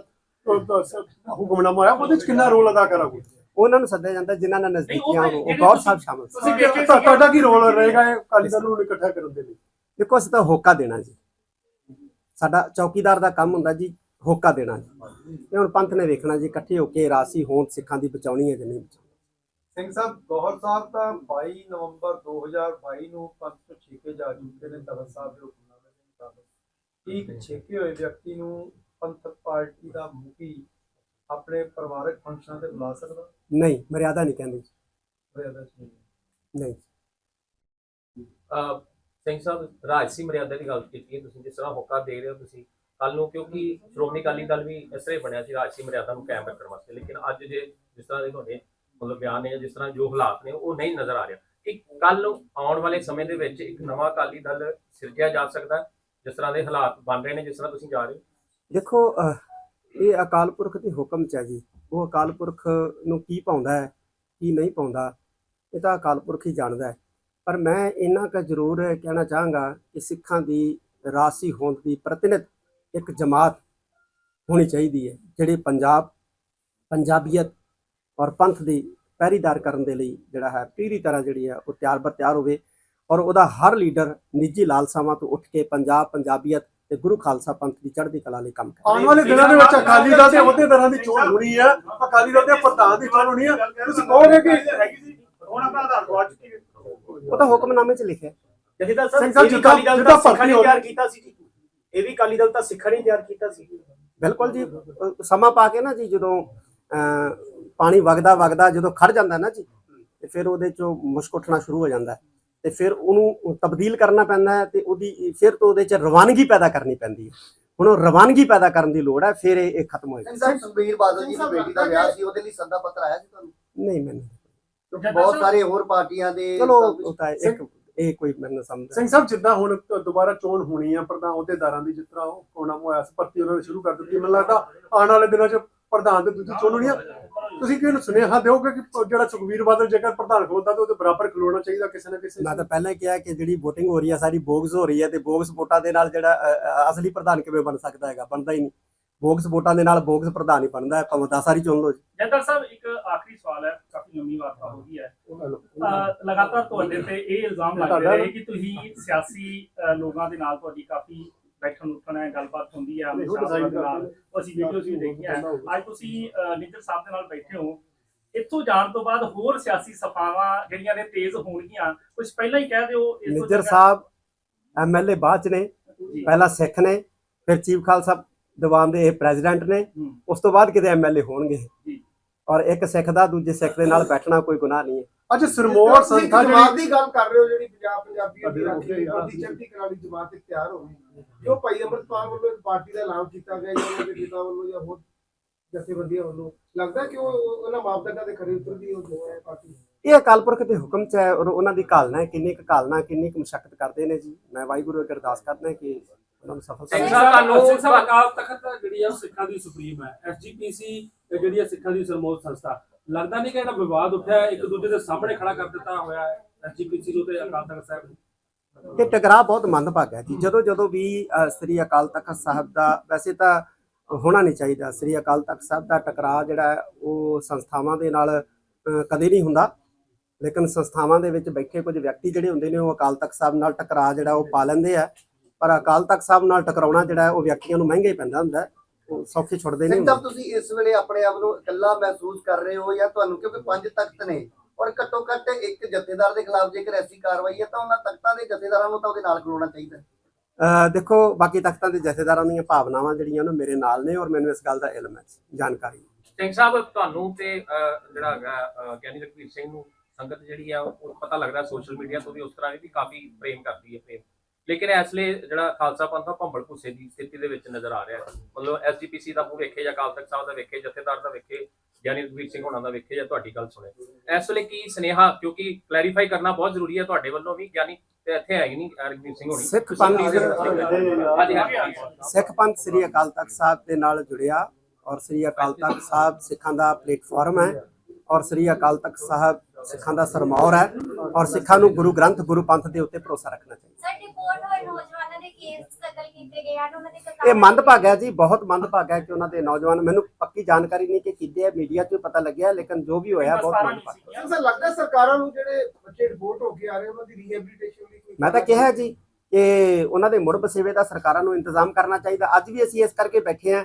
ਹੁਕਮਨਾਮਾ ਆਇਆ ਉਹਦੇ ਵਿੱਚ ਕਿੰਨਾ ਰੋਲ ਅਦਾ ਕਰੋਗੇ ਉਹਨਾਂ ਨੂੰ ਸੱਦਿਆ ਜਾਂਦਾ ਜਿਨ੍ਹਾਂ ਨਾਲ ਨਜ਼ਦੀਕੀਆਂ ਨਹੀਂ, ਉਹ ਗੌਰ ਸਾਹਿਬ ਸ਼ਾਮਲ ਸੀ ਤੁਸੀਂ ਦੇਖੇ ਤੁਹਾ- ਤੁਹਾਡਾ ਕੀ ਰੋਲ ਰਹੇਗਾ ਇਹ ਅਕਾਲੀ ਦਲ ਨੂੰ ਇਕੱਠਾ ਕਰਨ ਦੇ ਲਈ? ਦੇਖੋ ਅਸੀਂ ਤਾਂ ਹੋਕਾ ਦੇਣਾ ਜੀ। ਸਾਡਾ ਚੌਕੀਦਾਰ ਦਾ ਕੰਮ ਹੁੰਦਾ ਜੀ ਹੋਕਾ ਦੇਣਾ ਜੀ। ਤੇ ਹੁਣ ਪੰਥ ਨੇ ਵੇਖਣਾ ਜੀ ਇਕੱਠੇ ਹੋ ਕੇ ਰਾਸੀ ਹੋਂਦ ਸਿੱਖਾਂ ਦੀ ਬਚਾਉਣੀ ਹੈ ਜਾਂ ਨਹੀਂ ਬਚਾਉਣੀ। ਸਿੰਘ ਸਾਹਿਬ ਗੌਹਰ ਸਾਹਿਬ ਤਾਂ 22 ਨਵੰਬਰ 2022 ਨੂੰ ਪੰਥ ਤੋਂ ਛੇਕੇ ਜਾ ਚੁੱਕੇ ਨੇ ਤਖਤ ਸਾਹਿਬ ਦੇ ਹੁਕਮਨਾਮੇ ਦੇ ਮੁਤਾਬਕ ਇੱਕ ਛੇਕੇ ਹੋਏ ਵਿਅਕਤੀ ਨੂੰ ਪੰਥਕ ਪਾਰਟੀ ਦਾ ਮੁਖੀ ਆਪਣੇ ਪਰਿਵਾਰਕ ਫੰਕਸ਼ਨਾਂ ਤੇ ਬੁਲਾ ਸਕਦਾ? ਨਹੀਂ ਮਰਿਆਦਾ ਨਹੀਂ ਕਹਿੰਦੀ ਮਰਿਆਦਾ ਨਹੀਂ। ਸਿੰਘ ਸਾਹਿਬ ਰਾਜਸੀ ਮਰਿਆਦਾ ਦੀ ਗੱਲ ਕੀਤੀ ਹੈ। ਤੁਸੀਂ ਜਿਸ ਤਰ੍ਹਾਂ ਹੋਕਾ ਦੇ ਰਹੇ ਹੋ ਤੁਸੀਂ ਕੱਲ ਨੂੰ ਕਿਉਂਕਿ ਸ਼੍ਰੋਮਣੀ ਅਕਾਲੀ ਦਲ ਵੀ ਇਸ ਤਰ੍ਹਾਂ ਬਣਿਆ ਸੀ ਰਾਜਸੀ ਮਰਿਆਦਾ ਨੂੰ ਕਾਇਮ ਰੱਖਣ ਵਾਸਤੇ। ਲੇਕਿਨ ਅੱਜ ਜੇ ਜਿਸ ਤਰ੍ਹਾਂ ਦੇ ਤੁਹਾਡੇ ਮਤਲਬ ਬਿਆਨ ਨੇ ਜਿਸ ਤਰ੍ਹਾਂ ਜੋ ਹਾਲਾਤ ਨੇ ਉਹ ਨਹੀਂ ਨਜ਼ਰ ਆ ਰਿਹਾ। ਕਿ ਕੱਲ ਨੂੰ ਆਉਣ ਵਾਲੇ ਸਮੇਂ ਦੇ ਵਿੱਚ ਇੱਕ ਨਵਾਂ ਅਕਾਲੀ ਦਲ ਸਿਰਜਿਆ ਜਾ ਸਕਦਾ ਜਿਸ ਤਰ੍ਹਾਂ ਦੇ ਹਾਲਾਤ ਬਣ ਰਹੇ ਨੇ, ਜਿਸ ਤਰ੍ਹਾਂ ਤੁਸੀਂ ਜਾ ਰਹੇ ਹੋ? ਦੇਖੋ ਇਹ ਅਕਾਲ ਪੁਰਖ ਦੇ ਹੁਕਮ ਚ ਹੈ ਜੀ। ਉਹ ਅਕਾਲ ਪੁਰਖ ਨੂੰ ਕੀ ਪਾਉਂਦਾ ਹੈ, ਕੀ ਨਹੀਂ ਪਾਉਂਦਾ, ਇਹ ਤਾਂ ਅਕਾਲ ਪੁਰਖ ਹੀ ਜਾਣਦਾ ਹੈ। ਪਰ ਮੈਂ ਇਹਨਾਂ ਕੁ ਜ਼ਰੂਰ ਕਹਿਣਾ ਚਾਹਾਂਗਾ ਕਿ ਸਿੱਖਾਂ ਦੀ ਰਾਸੀ ਹੋਂਦ ਦੀ ਪ੍ਰਤੀਨਿਧ ਇੱਕ ਜਮਾਤ ਹੋਣੀ ਚਾਹੀਦੀ ਹੈ, ਜਿਹੜੇ ਪੰਜਾਬ, ਪੰਜਾਬੀਅਤ ਔਰ ਪੰਥ ਦੀ ਪਹਿਰੀਦਾਰ ਕਰਨ ਦੇ ਲਈ ਜਿਹੜਾ ਹੈ ਪੂਰੀ ਤਰ੍ਹਾਂ ਜਿਹੜੀ ਹੈ ਉਹ ਤਿਆਰ ਬਰ ਤਿਆਰ ਹੋਵੇ ਔਰ ਉਹਦਾ ਹਰ ਲੀਡਰ ਨਿੱਜੀ ਲਾਲਸਾਵਾਂ ਤੋਂ ਉੱਠ ਕੇ ਪੰਜਾਬ ਪੰਜਾਬੀਅਤ ਤੇ ਗੁਰੂ ਖਾਲਸਾ ਪੰਥ ਦੀ ਚੜ੍ਹਦੀ ਕਲਾ ਲਈ ਕੰਮ ਕਰੇ। ਆਉਣ ਵਾਲੇ ਦਿਨਾਂ ਦੇ ਵਿੱਚ ਅਕਾਲੀ ਦਲ ਦੇ ਅਹੁਦੇਦਾਰਾਂ ਦੀ ਚੋਣ ਹੋਣੀ ਹੈ। ਅਕਾਲੀ ਦਲ ਦੇ ਪ੍ਰਧਾਨ ਦੀ ਚੋਣ ਹੋਣੀ ਹੈ। ਤੁਸੀਂ ਕਹੋਗੇ ਕਿ ਹੈਗੀ ਸੀ ਹੁਣ ਆਪਣਾ ਆਧਾਰ ਗਵਾ ਚੁੱਕੀ ਉਹ ਤਾਂ ਹੁਕਮਨਾਮੇ 'ਚ ਲਿਖਿਆ। ਜਥੇਦਾਰ ਸਾਹਿਬ ਸਾਹਿਬ ਇਹ ਵੀ ਜਿੱਦਾਂ- ਅਕਾਲੀ ਦਲ ਤਾਂ ਸਿੱਖਾਂ ਨੇ ਤਿਆਰ ਕੀਤਾ ਸੀ ਜੀ ਇਹ ਵੀ ਅਕਾਲੀ ਦਲ ਤਾਂ ਸਿੱਖਾਂ ਨੇ ਤਿਆਰ ਕੀਤਾ ਸੀ। ਬਿਲਕੁਲ ਜੀ ਸਮਾਂ ਪਾ ਕੇ ਨਾ ਜੀ ਜਦੋਂ ਪਾਣੀ ਵਗਦਾ ਵਗਦਾ ਜਦੋਂ ਖੜ ਜਾਂਦਾ ਨਾ ਜੀ ਤੇ ਫਿਰ ਉਹਦੇ ਚੋਂ ਮੁਸ਼ਕ ਉੱਠਣਾ ਸ਼ੁਰੂ ਹੋ ਜਾਂਦਾ ਤੇ ਫਿਰ ਉਹਨੂੰ ਤਬਦੀਲ ਕਰਨਾ ਪੈਂਦਾ ਹੈ ਤੇ ਉਹਦੀ ਫਿਰ ਤੋਂ ਉਹਦੇ ਚ ਰਵਾਨਗੀ ਪੈਦਾ ਕਰਨੀ ਪੈਂਦੀ ਹੈ। ਹੁਣ ਉਹ ਰਵਾਨਗੀ ਪੈਦਾ ਕਰਨ ਦੀ ਲੋੜ ਹੈ ਫਿਰ ਇਹ ਖਤਮ ਹੋਏਗਾ। ਸਿੰਘ ਸੁਖਬੀਰ ਬਾਦਲ ਜੀ ਦੀ ਬੇਟੀ ਦਾ ਵਿਆਹ ਸੀ ਉਹਦੇ ਲਈ ਸੱਦਾ ਪੱਤਰ ਆਇਆ ਸੀ ਤੁਹਾਨੂੰ? ਨਹੀਂ ਮੈਨੂੰ ਕਿਉਂਕਿ ਬਹੁਤ ਸਾਰੇ ਹੋਰ ਪਾਰਟੀਆਂ ਦੇ ਚਲੋ ਇੱਕ ਇਹ ਕੋਈ ਮੈਨੂੰ ਸਮਝ ਸਿੰਘ ਸਾਹਿਬ ਜਿੱਦਾਂ ਹੁਣ ਦੁਬਾਰਾ ਚੋਣ ਹੋਣੀ ਆ ਪ੍ਰਧਾਨ ਅਹੁਦੇਦਾਰਾਂ ਦੀ ਜਿਸ ਤਰ੍ਹਾਂ ਉਹ ਕੋਣਾ ਹੋਇਆ ਸੀ ਭਰਤੀ ਉਹਨਾਂ ਨੇ ਸ਼ੁਰੂ ਕਰ ਦਿੱਤੀ ਮੈਨੂੰ ਲੱਗਦਾ ਆਉਣ ਵਾਲੇ ਦਿਨਾਂ 'ਚ ਪ੍ਰਧਾਨ ਤੇ ਦੂਜੀ ਚੁਣਨੀ ਆ। ਤੁਸੀਂ ਕਿਹਨੂੰ ਸੁਨੇਹਾ ਦਿਓਗੇ ਕਿ ਜਿਹੜਾ ਸੁਖਵੀਰ ਬਾਦਲ ਜੇਕਰ ਪ੍ਰਧਾਨ ਖਲੋਤਾ ਤੇ ਉਹਦੇ ਬਰਾਬਰ ਖਲੋਣਾ ਚਾਹੀਦਾ ਕਿਸੇ ਨਾ ਕਿਸੇ ਮੈਂ ਤਾਂ ਪਹਿਲਾਂ ਹੀ ਕਿਹਾ ਕਿ ਜਿਹੜੀ VOTING ਹੋ ਰਹੀ ਹੈ ਸਾਰੀ ਬੋਗਸ ਹੋ ਰਹੀ ਹੈ ਤੇ ਬੋਗਸ ਵੋਟਾਂ ਦੇ ਨਾਲ ਜਿਹੜਾ ਅਸਲੀ ਪ੍ਰਧਾਨ ਕਿਵੇਂ ਬਣ ਸਕਦਾ ਹੈਗਾ ਬਣਦਾ ਹੀ ਨਹੀਂ। ਬੋਗਸ ਵੋਟਾਂ ਦੇ ਨਾਲ ਬੋਗਸ ਪ੍ਰਧਾਨ ਹੀ ਬਣਦਾ ਹੈ ਭਾਵੇਂ ਦਸ ਸਾਰੀ ਚੁਣ ਲਓ ਜੀ। ਜੱਦਰ ਸਾਹਿਬ ਇੱਕ ਆਖਰੀ ਸਵਾਲ ਹੈ ਕਾਫੀ ਲੰਮੀ ਵਾਰਤਾ ਹੋ ਗਈ ਹੈ। ਲਗਾਤਾਰ ਤੁਹਾਡੇ ਤੇ ਇਹ ਇਲਜ਼ਾਮ ਲੱਗ ਰਹੇ ਕਿ ਤੁਸੀਂ ਸਿਆਸੀ ਲੋਕਾਂ ਦੇ ਨਾਲ ਤੁਹਾਡੀ ਕਾਫੀ ਬੈਠਣ ਉੱਠਣ ਹੈ ਗੱਲਬਾਤ ਹੁੰਦੀ ਹੈ ਸਾਹਿਬ ਦੇ ਨਾਲ। ਅਸੀਂ ਵੀਡੀਓਜ਼ ਵੀ ਦੇਖੀਆਂ। ਅੱਜ ਤੁਸੀਂ ਨਿੱਜਰ ਸਾਹਿਬ ਦੇ ਨਾਲ ਬੈਠੇ ਹੋ। ਇੱਥੋਂ ਜਾਣ ਤੋਂ ਬਾਅਦ ਹੋਰ ਸਿਆਸੀ ਸਫਾਵਾਂ ਜਿਹੜੀਆਂ ਨੇ ਤੇਜ਼ ਹੋਣਗੀਆਂ। ਕੁਝ ਪਹਿਲਾਂ ਹੀ ਕਹਿ ਦਿਓ ਇਸ ਨਿੱਜਰ ਸਾਹਿਬ ਐਮਐਲਏ ਬਾਅਦ ਚ ਨੇ। ਪਹਿਲਾਂ ਸਿੱਖ ਨੇ ਫਿਰ ਚੀਫ ਖਾਲਸਾ ਦੀਵਾਨ ਦੇ ਇਹ ਪ੍ਰੈਜ਼ੀਡੈਂਟ ਨੇ। ਉਸ ਤੋਂ ਬਾਅਦ ਕਿਤੇ ਐਮਐਲਏ ਹੋਣਗੇ। ਜੀ। ਔਰ ਇੱਕ ਸਿੱਖ ਦਾ ਦੂਜੇ ਸਿੱਖ ਦੇ ਨਾਲ ਬੈਠਣਾ ਕੋਈ ਗੁਨਾਹ ਨਹੀਂ ਹੈ। ਅੱਜ ਸਿਰਮੌਰ ਸੰਸਥਾ ਜਮਾਤ ਜਿਹੜੀ ਦੀ ਗੱਲ ਕਰ ਰਹੇ ਹੋ ਜਿਹੜੀ ਪੰਜਾਬ ਪੰਜਾਬੀਆਂ ਦੀ ਰਾਖੀ ਦੀ ਚੜ੍ਹਦੀ ਕਲਾ ਦੀ ਜਮਾਤ ਇਖਤਿਆਰ ਹੋ ਗਈ। ਜੋ ਭਾਈ ਅੰਮ੍ਰਿਤਪਾਲ ਵੱਲੋਂ ਇੱਕ ਪਾਰਟੀ ਦਾ ਐਲਾਨ ਕੀਤਾ ਗਿਆ ਜਾਂ ਉਹਨਾਂ ਦੇ ਪਿਤਾ ਵੱਲੋਂ ਜਾਂ ਹੋਰ ਜਥੇਬੰਦੀਆਂ ਵੱਲੋਂ ਲੱਗਦਾ ਕਿ ਉਹ ਉਹ- ਉਹਨਾਂ ਮਾਪਦੰਡਾਂ ਦੇ ਖਰੇ ਉਤਰਦੀ ਹੋ ਜੋ ਹੈ ਪਾਰਟੀ? ਇਹ ਅਕਾਲ ਪੁਰਖ ਦੇ ਹੁਕਮ ਚ ਹੈ ਔਰ ਉਹਨਾਂ ਦੀ ਕਾਲਨਾ ਹੈ ਕਿੰਨੀ ਕੁ ਕਾਲਨਾ ਕਿੰਨੀ ਕੁ ਮੁਸ਼ਕਲ ਕਰਦੇ ਨੇ ਜੀ। ਮੈਂ ਵਾਹਿਗੁਰੂ ਅਰਦਾਸ ਕਰਦਾ ਕਿ ਉਹਨਾਂ ਨੂੰ ਸਫਲਤਾ ਸਿੰਘ ਮਿਲੇ। ਸਾਹਿਬ ਤੁਹਾਨੂੰ- ਸਿੰਘ ਸਾਹਿਬ ਅਕਾਲ ਤਖਤ ਜਿਹੜੀ ਆ ਸਿੱਖਾਂ ਦੀ ਸੁਪਰੀਮ ਹੈ ਐਸਜੀਪੀਸੀ ਜਿਹੜੀ ਆ ਸਿੱਖਾਂ ਦੀ ਸਰਮੋਦ ਸੰਸਥਾ। ਲੱਗਦਾ ਨਹੀਂ ਕਿ ਜਿਹੜਾ ਵਿਵਾਦ ਉੱਠਿਆ ਇੱਕ ਦੂਜੇ ਦੇ ਸਾਹਮਣੇ ਖੜਾ ਕਰ ਦਿੱਤਾ ਹੋਇਆ ਹੈ ਐਸਜੀਪੀਸੀ ਨੂੰ ਤੇ ਅਕਾਲ ਤਖਤ ਸਾਹਿਬ ਨੂੰ। ਇਹ ਟਕਰਾਅ ਬਹੁਤ ਮੰਦਭਾਗਾ ਹੈ ਜੀ। ਜਦੋਂ ਜਦੋਂ ਵੀ ਸ੍ਰੀ ਅਕਾਲ ਤਖਤ ਸਾਹਿਬ ਦਾ ਵੈਸੇ ਤਾਂ ਹੋਣਾ ਨਹੀਂ ਚਾਹੀਦਾ। ਸ੍ਰੀ ਅਕਾਲ ਤਖਤ ਸਾਹਿਬ ਦਾ ਟਕਰਾਅ ਜਿਹੜਾ ਉਹ ਸੰਸਥਾਵਾਂ ਦੇ ਨਾਲ ਕਦੇ ਨਹੀਂ ਹੁੰਦਾ। ਲੇਕਿਨ ਸੰਸਥਾਵਾਂ ਦੇ ਵਿੱਚ ਬੈਠੇ ਕੁਝ ਵਿਅਕਤੀ ਜਿਹੜੇ ਹੁੰਦੇ ਨੇ ਉਹ ਅਕਾਲ ਤਖਤ ਸਾਹਿਬ ਨਾਲ ਟਕਰਾਅ ਜਿਹੜਾ ਉਹ ਪਾ ਲੈਂਦੇ ਆ। ਪਰ ਅਕਾਲ ਤਖਤ ਸਾਹਿਬ ਨਾਲ ਟਕਰਾਉਣਾ ਜਿਹੜਾ ਉਹ ਵਿਅਕਤੀਆਂ ਨੂੰ ਮਹਿੰਗਾ ਹੀ ਪੈਂਦਾ ਹੁੰਦਾ ਹੈ। ਉਹ ਸੌਖੇ ਛੁੱਟਦੇ ਨਹੀਂ ਸਿੰਘ ਸਾਹਿਬ ਤੁਸੀਂ ਇਸ ਵੇਲੇ ਆਪਣੇ ਆਪ ਨੂੰ ਇਕੱਲਾ ਮਹਿਸੂਸ ਕਰ ਰਹੇ ਹੋ ਜਾਂ ਤੁਹਾਨੂੰ ਕਿਉਂਕਿ ਪੰਜ ਤਖਤ ਨੇ ਔਰ ਘੱਟੋ ਘੱਟ ਇੱਕ ਜਥੇਦਾਰ ਦੇ ਖਿਲਾਫ ਜੇਕਰ ਐਸੀ ਕਾਰਵਾਈ ਹੈ ਤਾਂ ਉਹਨਾਂ ਤਖਤਾਂ ਦੇ ਜਥੇਦਾਰਾਂ ਨੂੰ ਤਾਂ ਉਹਦੇ ਨਾਲ ਖਲੋਣਾ ਚਾਹੀਦਾ ਦੇਖੋ ਬਾਕੀ ਤਖਤਾਂ ਦੇ ਜਥੇਦਾਰਾਂ ਦੀਆਂ ਭਾਵਨਾਵਾਂ ਜਿਹੜੀਆਂ ਨੇ ਮੇਰੇ ਨਾਲ ਨੇ ਔਰ ਮੈਨੂੰ ਇਸ ਗੱਲ ਦਾ ਇਲਮ ਹੈ ਜਾਣਕਾਰੀ। ਸਿੰਘ ਸਾਹਿਬ ਤੁਹਾਨੂੰ ਤੇ ਜਿਹੜਾ ਹੈਗਾ ਗਿਆਨੀ ਰਘਵੀਰ ਸਿੰਘ ਨੂੰ ਸੰਗਤ ਜਿਹੜੀ ਆ ਉਹ ਪਤਾ ਲੱਗਦਾ ਸੋਸ਼ਲ ਮੀਡੀਆ ਤੋਂ ਵੀ ਉਸ ਤਰ੍ਹਾਂ ਵੀ ਕਾਫੀ ਪ੍ਰੇਮ ਕਰਦੀ ਹੈ ਪ੍ਰੇਮ ਲੇਕਿਨ ਇਸ ਲਈ ਜਿਹੜਾ ਖਾਲਸਾ ਪੰਥ ਆ ਭੰਬਲ ਭੁੱਸੇ ਦੀ ਸਥਿਤੀ ਦੇ ਵਿੱਚ ਨਜ਼ਰ ਆ ਰਿਹਾ ਮਤਲਬ ਐਸਜੀਪੀਸੀ ਦਾ ਮੂੰਹ ਵੇਖੇ ਜਾਂ ਅਕਾਲ ਤਖਤ ਸਾਹਿਬ ਦਾ ਵੇਖੇ ਜਥੇਦਾਰ ਦਾ ਵੇਖੇ ਗਿਆਨੀ ਰਘਵੀਰ ਸਿੰਘ ਹੋਣਾ ਦਾ ਵੇਖੇ ਜਾਂ ਤੁਹਾਡੀ ਗੱਲ ਸੁਣੇ। ਇਸ ਵੇਲੇ ਕੀ ਸੁਨੇਹਾ ਕਿਉਂਕਿ ਕਲੈਰੀਫਾਈ ਕਰਨਾ ਬਹੁਤ ਜ਼ਰੂਰੀ ਹੈ ਤੁਹਾਡੇ ਵੱਲੋਂ ਵੀ ਤੇ ਇੱਥੇ ਹੈ ਹੀ ਨਹੀਂ ਅਹ, ਰਘਵੀਰ ਸਿੰਘ ਹੋਣੀ। ਸਿੱਖ ਪੰਥ ਸਿੱਖ ਪੰਥ ਸ੍ਰੀ ਅਕਾਲ ਤਖਤ ਸਾਹਿਬ ਦੇ ਨਾਲ ਜੁੜਿਆ ਔਰ ਸ੍ਰੀ ਅਕਾਲ ਤਖਤ ਸਾਹਿਬ ਸਿੱਖਾਂ ਦਾ ਪਲੇਟਫਾਰਮ ਹੈ ਔਰ ਸ੍ਰੀ ਅਕਾਲ ਤਖਤ ਸਾਹਿਬ ਸਿੱਖਾਂ ਦਾ ਸਰਮੌਰ ਹੈ ਔਰ ਸਿੱਖਾਂ ਨੂੰ ਗੁਰੂ ਗ੍ਰੰਥ ਗੁਰੂ ਪੰਥ ਦੇ ਉੱਤੇ ਭਰੋਸਾ ਰੱਖਣਾ ਚਾਹੀਦਾ ਸਰ ਡਿਪੋਰਟ ਹੋਏ ਨੌਜਵਾਨਾਂ ਦੇ ਕੇਸ ਕਤਲ ਕੀਤੇ ਗਏ ਹਨ ਉਹਨਾਂ ਦੇ ਇਹ ਮੰਦਭਾਗਾ ਜੀ ਬਹੁਤ ਮੰਦਭਾਗਾ ਹੈ ਕਿ ਉਹਨਾਂ ਦੇ ਨੌਜਵਾਨ ਮੈਨੂੰ ਪੱਕੀ ਜਾਣਕਾਰੀ ਨਹੀਂ ਕਿ ਕਿੱਦੇ ਮੀਡੀਆ 'ਚ ਪਤਾ ਲੱਗਿਆ ਲੇਕਿਨ ਜੋ ਵੀ ਹੋਇਆ ਬਹੁਤ ਮੰਦਭਾਗਾ। ਸਰ ਲੱਗਦਾ ਸਰਕਾਰਾਂ ਨੂੰ ਜਿਹੜੇ ਬੱਚੇ ਰਿਪੋਰਟ ਹੋ ਕੇ ਆ ਰਹੇ ਉਹਨਾਂ ਦੀ ਰੀਹੈਬਿਲਿਟੇਸ਼ਨ ਲਈ ਕੋਈ ਮੈਂ ਤਾਂ ਕਿਹਾ ਜੀ ਕਿ ਉਹਨਾਂ ਦੇ ਮੁੜ ਬਸੇਵੇ ਦਾ ਸਰਕਾਰਾਂ ਨੂੰ ਇੰਤਜ਼ਾਮ ਕਰਨਾ ਚਾਹੀਦਾ ਅੱਜ ਵੀ ਅਸੀਂ ਇਸ ਕਰਕੇ ਬੈਠੇ ਹਾਂ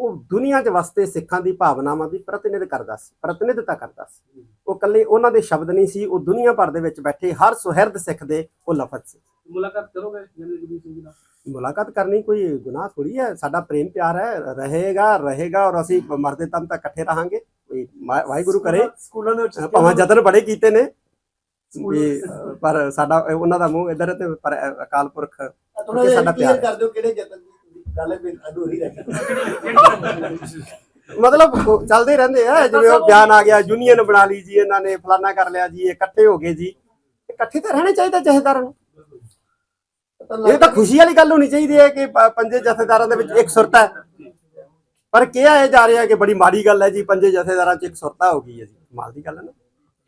ਉਹ ਦੁਨੀਆ 'ਚ ਵਸਦੇ ਸਿੱਖਾਂ ਦੀ ਭਾਵਨਾਵਾਂ ਦੀ ਪ੍ਰਤੀਨਿਧ ਕਰਦਾ ਸੀ ਪ੍ਰਤੀਨਿਧਤਾ ਕਰਦਾ ਸੀ। ਉਹ ਕੱਲੇ ਉਹਨਾਂ ਦੇ ਸ਼ਬਦ ਨਹੀਂ ਸੀ ਉਹ ਦੁਨੀਆ ਭਰ ਦੇ ਵਿੱਚ ਬੈਠੇ ਹਰ ਸੁਹਿਰਦ ਸਿੱਖ ਦੇ ਉਹ ਲਫ਼ਜ਼ ਸੀ। ਮੁਲਾਕਾਤ ਕਰੋਗੇ ਰਘਬੀਰ ਸਿੰਘ ਜੀ ਨਾਲ? ਮੁਲਾਕਾਤ ਕਰਨੀ ਕੋਈ ਗੁਨਾਹ ਥੋੜੀ ਹੈ ਸਾਡਾ ਪ੍ਰੇਮ ਪਿਆਰ ਹੈ ਰਹੇਗਾ ਰਹੇਗਾ ਔਰ ਅਸੀਂ ਮਰਦੇ ਦਮ ਤੱਕ ਇਕੱਠੇ ਰਹਾਂਗੇ। ਕੋਈ ਵਾਹਿਗੁਰੂ ਕਰੇ। ਸਕੂਲਾਂ ਦੇ ਵਿੱਚ ਭਾਵੇਂ ਯਤਨ ਬੜੇ ਕੀਤੇ ਨੇ ਪਰ ਸਾਡਾ ਉਹਨਾਂ ਦਾ ਮੂੰਹ ਇਧਰ ਤੇ ਪਰ ਅਕਾਲ ਪੁਰਖ ਸਾਡਾ ਪਿਆਰ ਕਰ ਦਿਓ ਕਿਹੜੇ ਜਤਨ ਗੱਲ ਵੀ ਅਧੂਰੀ ਰਹਿ ਗਈ। ਮਤਲਬ ਚੱਲਦੇ ਰਹਿੰਦੇ ਆ ਜਿਵੇਂ ਉਹ ਬਿਆਨ ਆ ਗਿਆ ਯੂਨੀਅਨ ਬਣਾ ਲਈ ਜੀ ਇਹਨਾਂ ਨੇ ਫਲਾਨਾ ਕਰ ਲਿਆ ਜੀ ਇਕੱਠੇ ਹੋ ਗਏ ਜੀ। ਇਕੱਠੇ ਤਾਂ ਰਹਿਣੇ ਚਾਹੀਦੇ ਜਥੇਦਾਰਾਂ ਨੂੰ। ਇਹ ਤਾਂ ਖੁਸ਼ੀ ਵਾਲੀ ਗੱਲ ਹੋਣੀ ਚਾਹੀਦੀ ਹੈ ਕਿ ਪ- ਪੰਜੇ ਜਥੇਦਾਰਾਂ ਦੇ ਵਿੱਚ ਇੱਕ ਸੁਰਤਾ ਹੈ। ਪਰ ਕਿਹਾ ਇਹ ਜਾ ਰਿਹਾ ਕਿ ਬੜੀ ਮਾੜੀ ਗੱਲ ਹੈ ਜੀ ਪੰਜੇ ਜਥੇਦਾਰਾਂ 'ਚ ਇੱਕ ਸੁਰਤਾ ਹੋ ਗਈ ਹੈ ਜੀ। ਕਮਾਲ ਦੀ ਗੱਲ ਹੈ ਨਾ।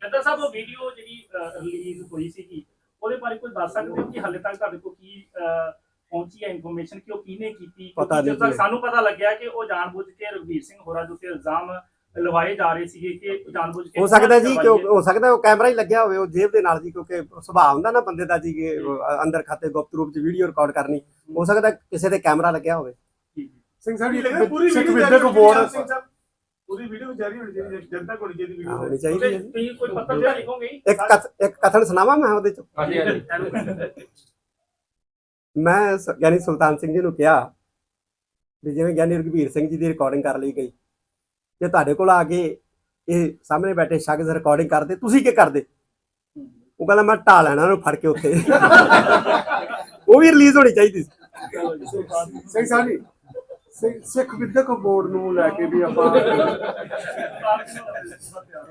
ਜੱਦਰ ਸਾਹਿਬ ਉਹ ਵੀਡੀਓ ਜਿਹੜੀ ਰਿਲੀਜ਼ ਹੋਈ ਸੀਗੀ ਉਹਦੇ ਬਾਰੇ ਕੁਝ ਦੱਸ ਸਕਦੇ ਹੋ ਕਿ ਹਾਲੇ ਤੱਕ ਤੁਹਾਡੇ ਕੋਲ ਕੀ ਅਹ, ਪਹੁੰਚੀ ਹੈ ਇਨਫੋਰਮੇਸ਼ਨ ਕਿ ਉਹ ਕਿਹਨੇ ਕੀਤੀ ਪਤਾ ਕਿਉਂਕਿ ਨਹੀਂ ਜਦੋਂ ਤੱਕ ਜੀ। ਸਾਨੂੰ ਪਤਾ ਲੱਗਿਆ ਕਿ ਉਹ ਜਾਣਬੁੱਝ ਕੇ ਰਘਵੀਰ ਸਿੰਘ ਹੋਰਾਂ ਦੇ ਉੱਤੇ ਇਲਜ਼ਾਮ ਲਵਾਏ ਜਾ ਰਹੇ ਸੀਗੇ ਕਿ ਜਾਣਬੁੱਝ ਕੇ ਹੋ ਸਕਦਾ ਜੀ ਕਿ ਉਹ- ਹੋ। ਸਕਦਾ ਉਹ ਕੈਮਰਾ ਹੀ ਲੱਗਿਆ ਹੋਵੇ ਉਹ ਜੇਬ ਦੇ ਨਾਲ ਜੀ ਕਿਉਂਕਿ ਸੁਭਾਅ ਹੁੰਦਾ ਨਾ ਬੰਦੇ ਦਾ ਜੀ ਕਿ ਅੰਦਰ ਖਾਤੇ ਗੁਪਤ ਰੂਪ 'ਚ ਵੀਡੀਓ ਰਿਕਾਰਡ ਕਰਨੀ। ਹੋ ਸਕਦਾ ਕਿਸੇ ਦੇ ਕੈਮਰਾ ਲੱਗਿਆ ਹੋਵੇ। ਸਿੰਘ ਸਾਹਿਬ ਲੱਗਦਾ ਪੂਰੀ ਸਿੱਖ ਵੀਡੀਓ ਚਾਹੀਦੀ ਪੂਰੀ ਵੀਡੀਓ ਜਾਰੀ ਹੋਣੀ ਚਾਹੀਦੀ ਹੈ, ਜਨਤਾ ਕੋਲ ਚਾਹੀਦੀ ਹਾਂ, ਵੀਡੀਓ ਹੋਣੀ ਚਾਹੀਦੀ ਹੈ ਉਹਦੇ ਜੀ ਤੁਸੀਂ ਕੋਈ ਪੱਤਰ ਤਾਂ ਲਿਖੋਗੇ? ਇੱਕ ਕਥ ਇੱਕ ਕਥਨ ਸੁਣਾਵਾਂ ਮੈਂ ਉਹਦੇ 'ਚ? ਹਾਂਜੀ ਹਾਂਜੀ। ਮੈਂ ਸ- ਗਿਆਨੀ ਸੁਲਤਾਨ ਸਿੰਘ ਜੀ ਨੂੰ ਕਿਹਾ ਵੀ ਜਿਵੇਂ ਗਿਆਨੀ ਰਘਬੀਰ ਸਿੰਘ ਜੀ ਦੀ ਰਿਕਾਰਡਿੰਗ ਕਰ ਲਈ ਗਈ। ਜੇ ਤੁਹਾਡੇ ਕੋਲ ਆ ਕੇ ਇਹ ਸਾਹਮਣੇ ਬੈਠੇ ਸ਼ਖਸ ਰਿਕਾਰਡਿੰਗ ਕਰਦੇ ਤੁਸੀਂ ਕੀ ਕਰਦੇ? ਉਹ ਕਹਿੰਦਾ ਮੈਂ ਢਾ ਲੈਣਾ ਉਹਨੂੰ ਫੜ ਕੇ ਉੱਥੇ। ਉਹ ਵੀ ਰਿਲੀਜ਼ ਹੋਣੀ ਚਾਹੀਦੀ ਸੀ। ਸਾਹਿਬ ਜੀ। ਸਿੱਖ- ਵਿਦਿਅਕ ਬੋਰਡ ਨੂੰ ਲੈ ਕੇ ਵੀ ਆਪਾਂ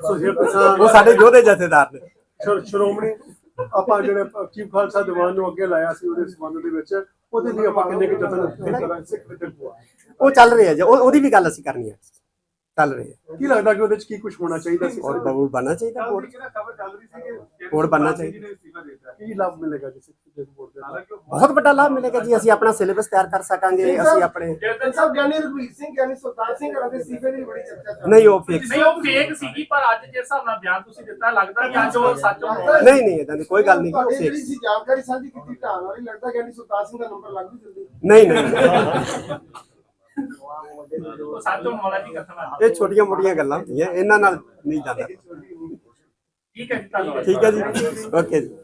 ਉਹ ਸਾਡੇ ਯੋਧੇ ਜਥੇਦਾਰ ਨੇ। ਸ਼੍ਰੋ- ਸ਼੍ਰੋਮਣੀ ਆਪਾਂ ਜਿਹੜੇ ਚੀਫ ਖਾਲਸਾ ਦੀਵਾਨ ਨੂੰ ਅੱਗੇ ਲਾਇਆ ਸੀ ਉਹਦੇ ਸੰਬੰਧ ਦੇ ਵਿੱਚ ਉਹਦੇ ਲਈ ਆਪਾਂ ਕਿੰਨੇ ਕੁ ਯਤਨ ਕਰਾਂਗੇ ਉਹ ਚੱਲ ਰਹੀ ਹੈ ਜੀ ਉਹ- ਉਹਦੀ ਵੀ ਗੱਲ ਅਸੀਂ ਕਰਨੀ ਹੈ ਚੱਲ ਰਹੀ ਹੈ ਕੀ ਲੱਗਦਾ ਕਿ ਉਹਦੇ ਚ ਕੀ ਕੁਝ ਹੋਣਾ ਚਾਹੀਦਾ ਸੀ? ਔਰ ਬਬੂਲ ਬਣਨਾ ਚਾਹੀਦਾ ਬੋਰਡ ਖਬਰ ਚੱਲ ਰਹੀ ਸੀ ਕਿ ਹੋਰ ਬਣਨਾ ਚਾਹੀਦਾ। ਕੀ ਲਾਭ ਮਿਲੇਗਾ ਜੀ? ਬਹੁਤ ਵੱਡਾ ਲਾਭ ਮਿਲੇਗਾ ਜੀ ਅਸੀਂ ਆਪਣਾ ਸਿਲੇਬਸ ਤਿਆਰ ਕਰ ਸਕਾਂਗੇ ਅਸੀਂ ਆਪਣੇ ਸਾਹਿਬ ਗਿਆਨੀ ਰਘਵੀਰ ਸਿੰਘ ਗਿਆਨੀ ਸੁਲਤਾਨ ਸਿੰਘ ਹਰਾਂ ਦੇ ਸੀਫੇ ਦੀ ਬੜੀ ਚਰਚਾ ਚੱਲ ਨਹੀਂ ਉਹ ਫਿਕਸ ਨਹੀਂ ਉਹ ਫੇਕ ਸੀਗੀ ਪਰ ਅੱਜ ਜਿਸ ਹਿਸਾਬ ਨਾਲ ਬਿਆਨ ਤੁਸੀਂ ਦਿੱਤਾ ਲੱਗਦਾ ਕਿ ਅੱਜ ਉਹ ਸੱਚ ਹੋਣਾ। ਨਹੀਂ ਨਹੀਂ ਇਦਾਂ ਦੀ ਕੋਈ ਗੱਲ ਨਹੀਂ ਕਿ ਉਹ ਤੁਹਾਡੀ fake ਜਿਹੜੀ ਸੀ। ਜਾਣਕਾਰੀ ਸਾਂਝੀ ਕੀਤੀ ਢਾਣ ਵਾਲੀ ਲੱਗਦਾ ਗਿਆਨੀ ਸੁਲਤਾਨ ਸਿੰਘ ਦਾ ਨੰਬਰ ਲੱਗ ਵੀ ਜਲਦੀ ਨਹੀਂ ਨਹੀਂ। ਉਹ ਸੱਚ ਹੋਣ ਵਾਲਾ ਜੀ ਕਥਨ ਇਹ ਛੋਟੀਆਂ ਮੋਟੀਆਂ ਗੱਲਾਂ ਹੁੰਦੀਆਂ ਇਹਨਾਂ ਨਾਲ ਨਹੀਂ ਜਾਂਦਾ। ਠੀਕ ਹੈ ਜੀ ਧੰਨਵਾਦ। ਠੀਕ ਹੈ ਜੀ ਓਕੇ ਜੀ।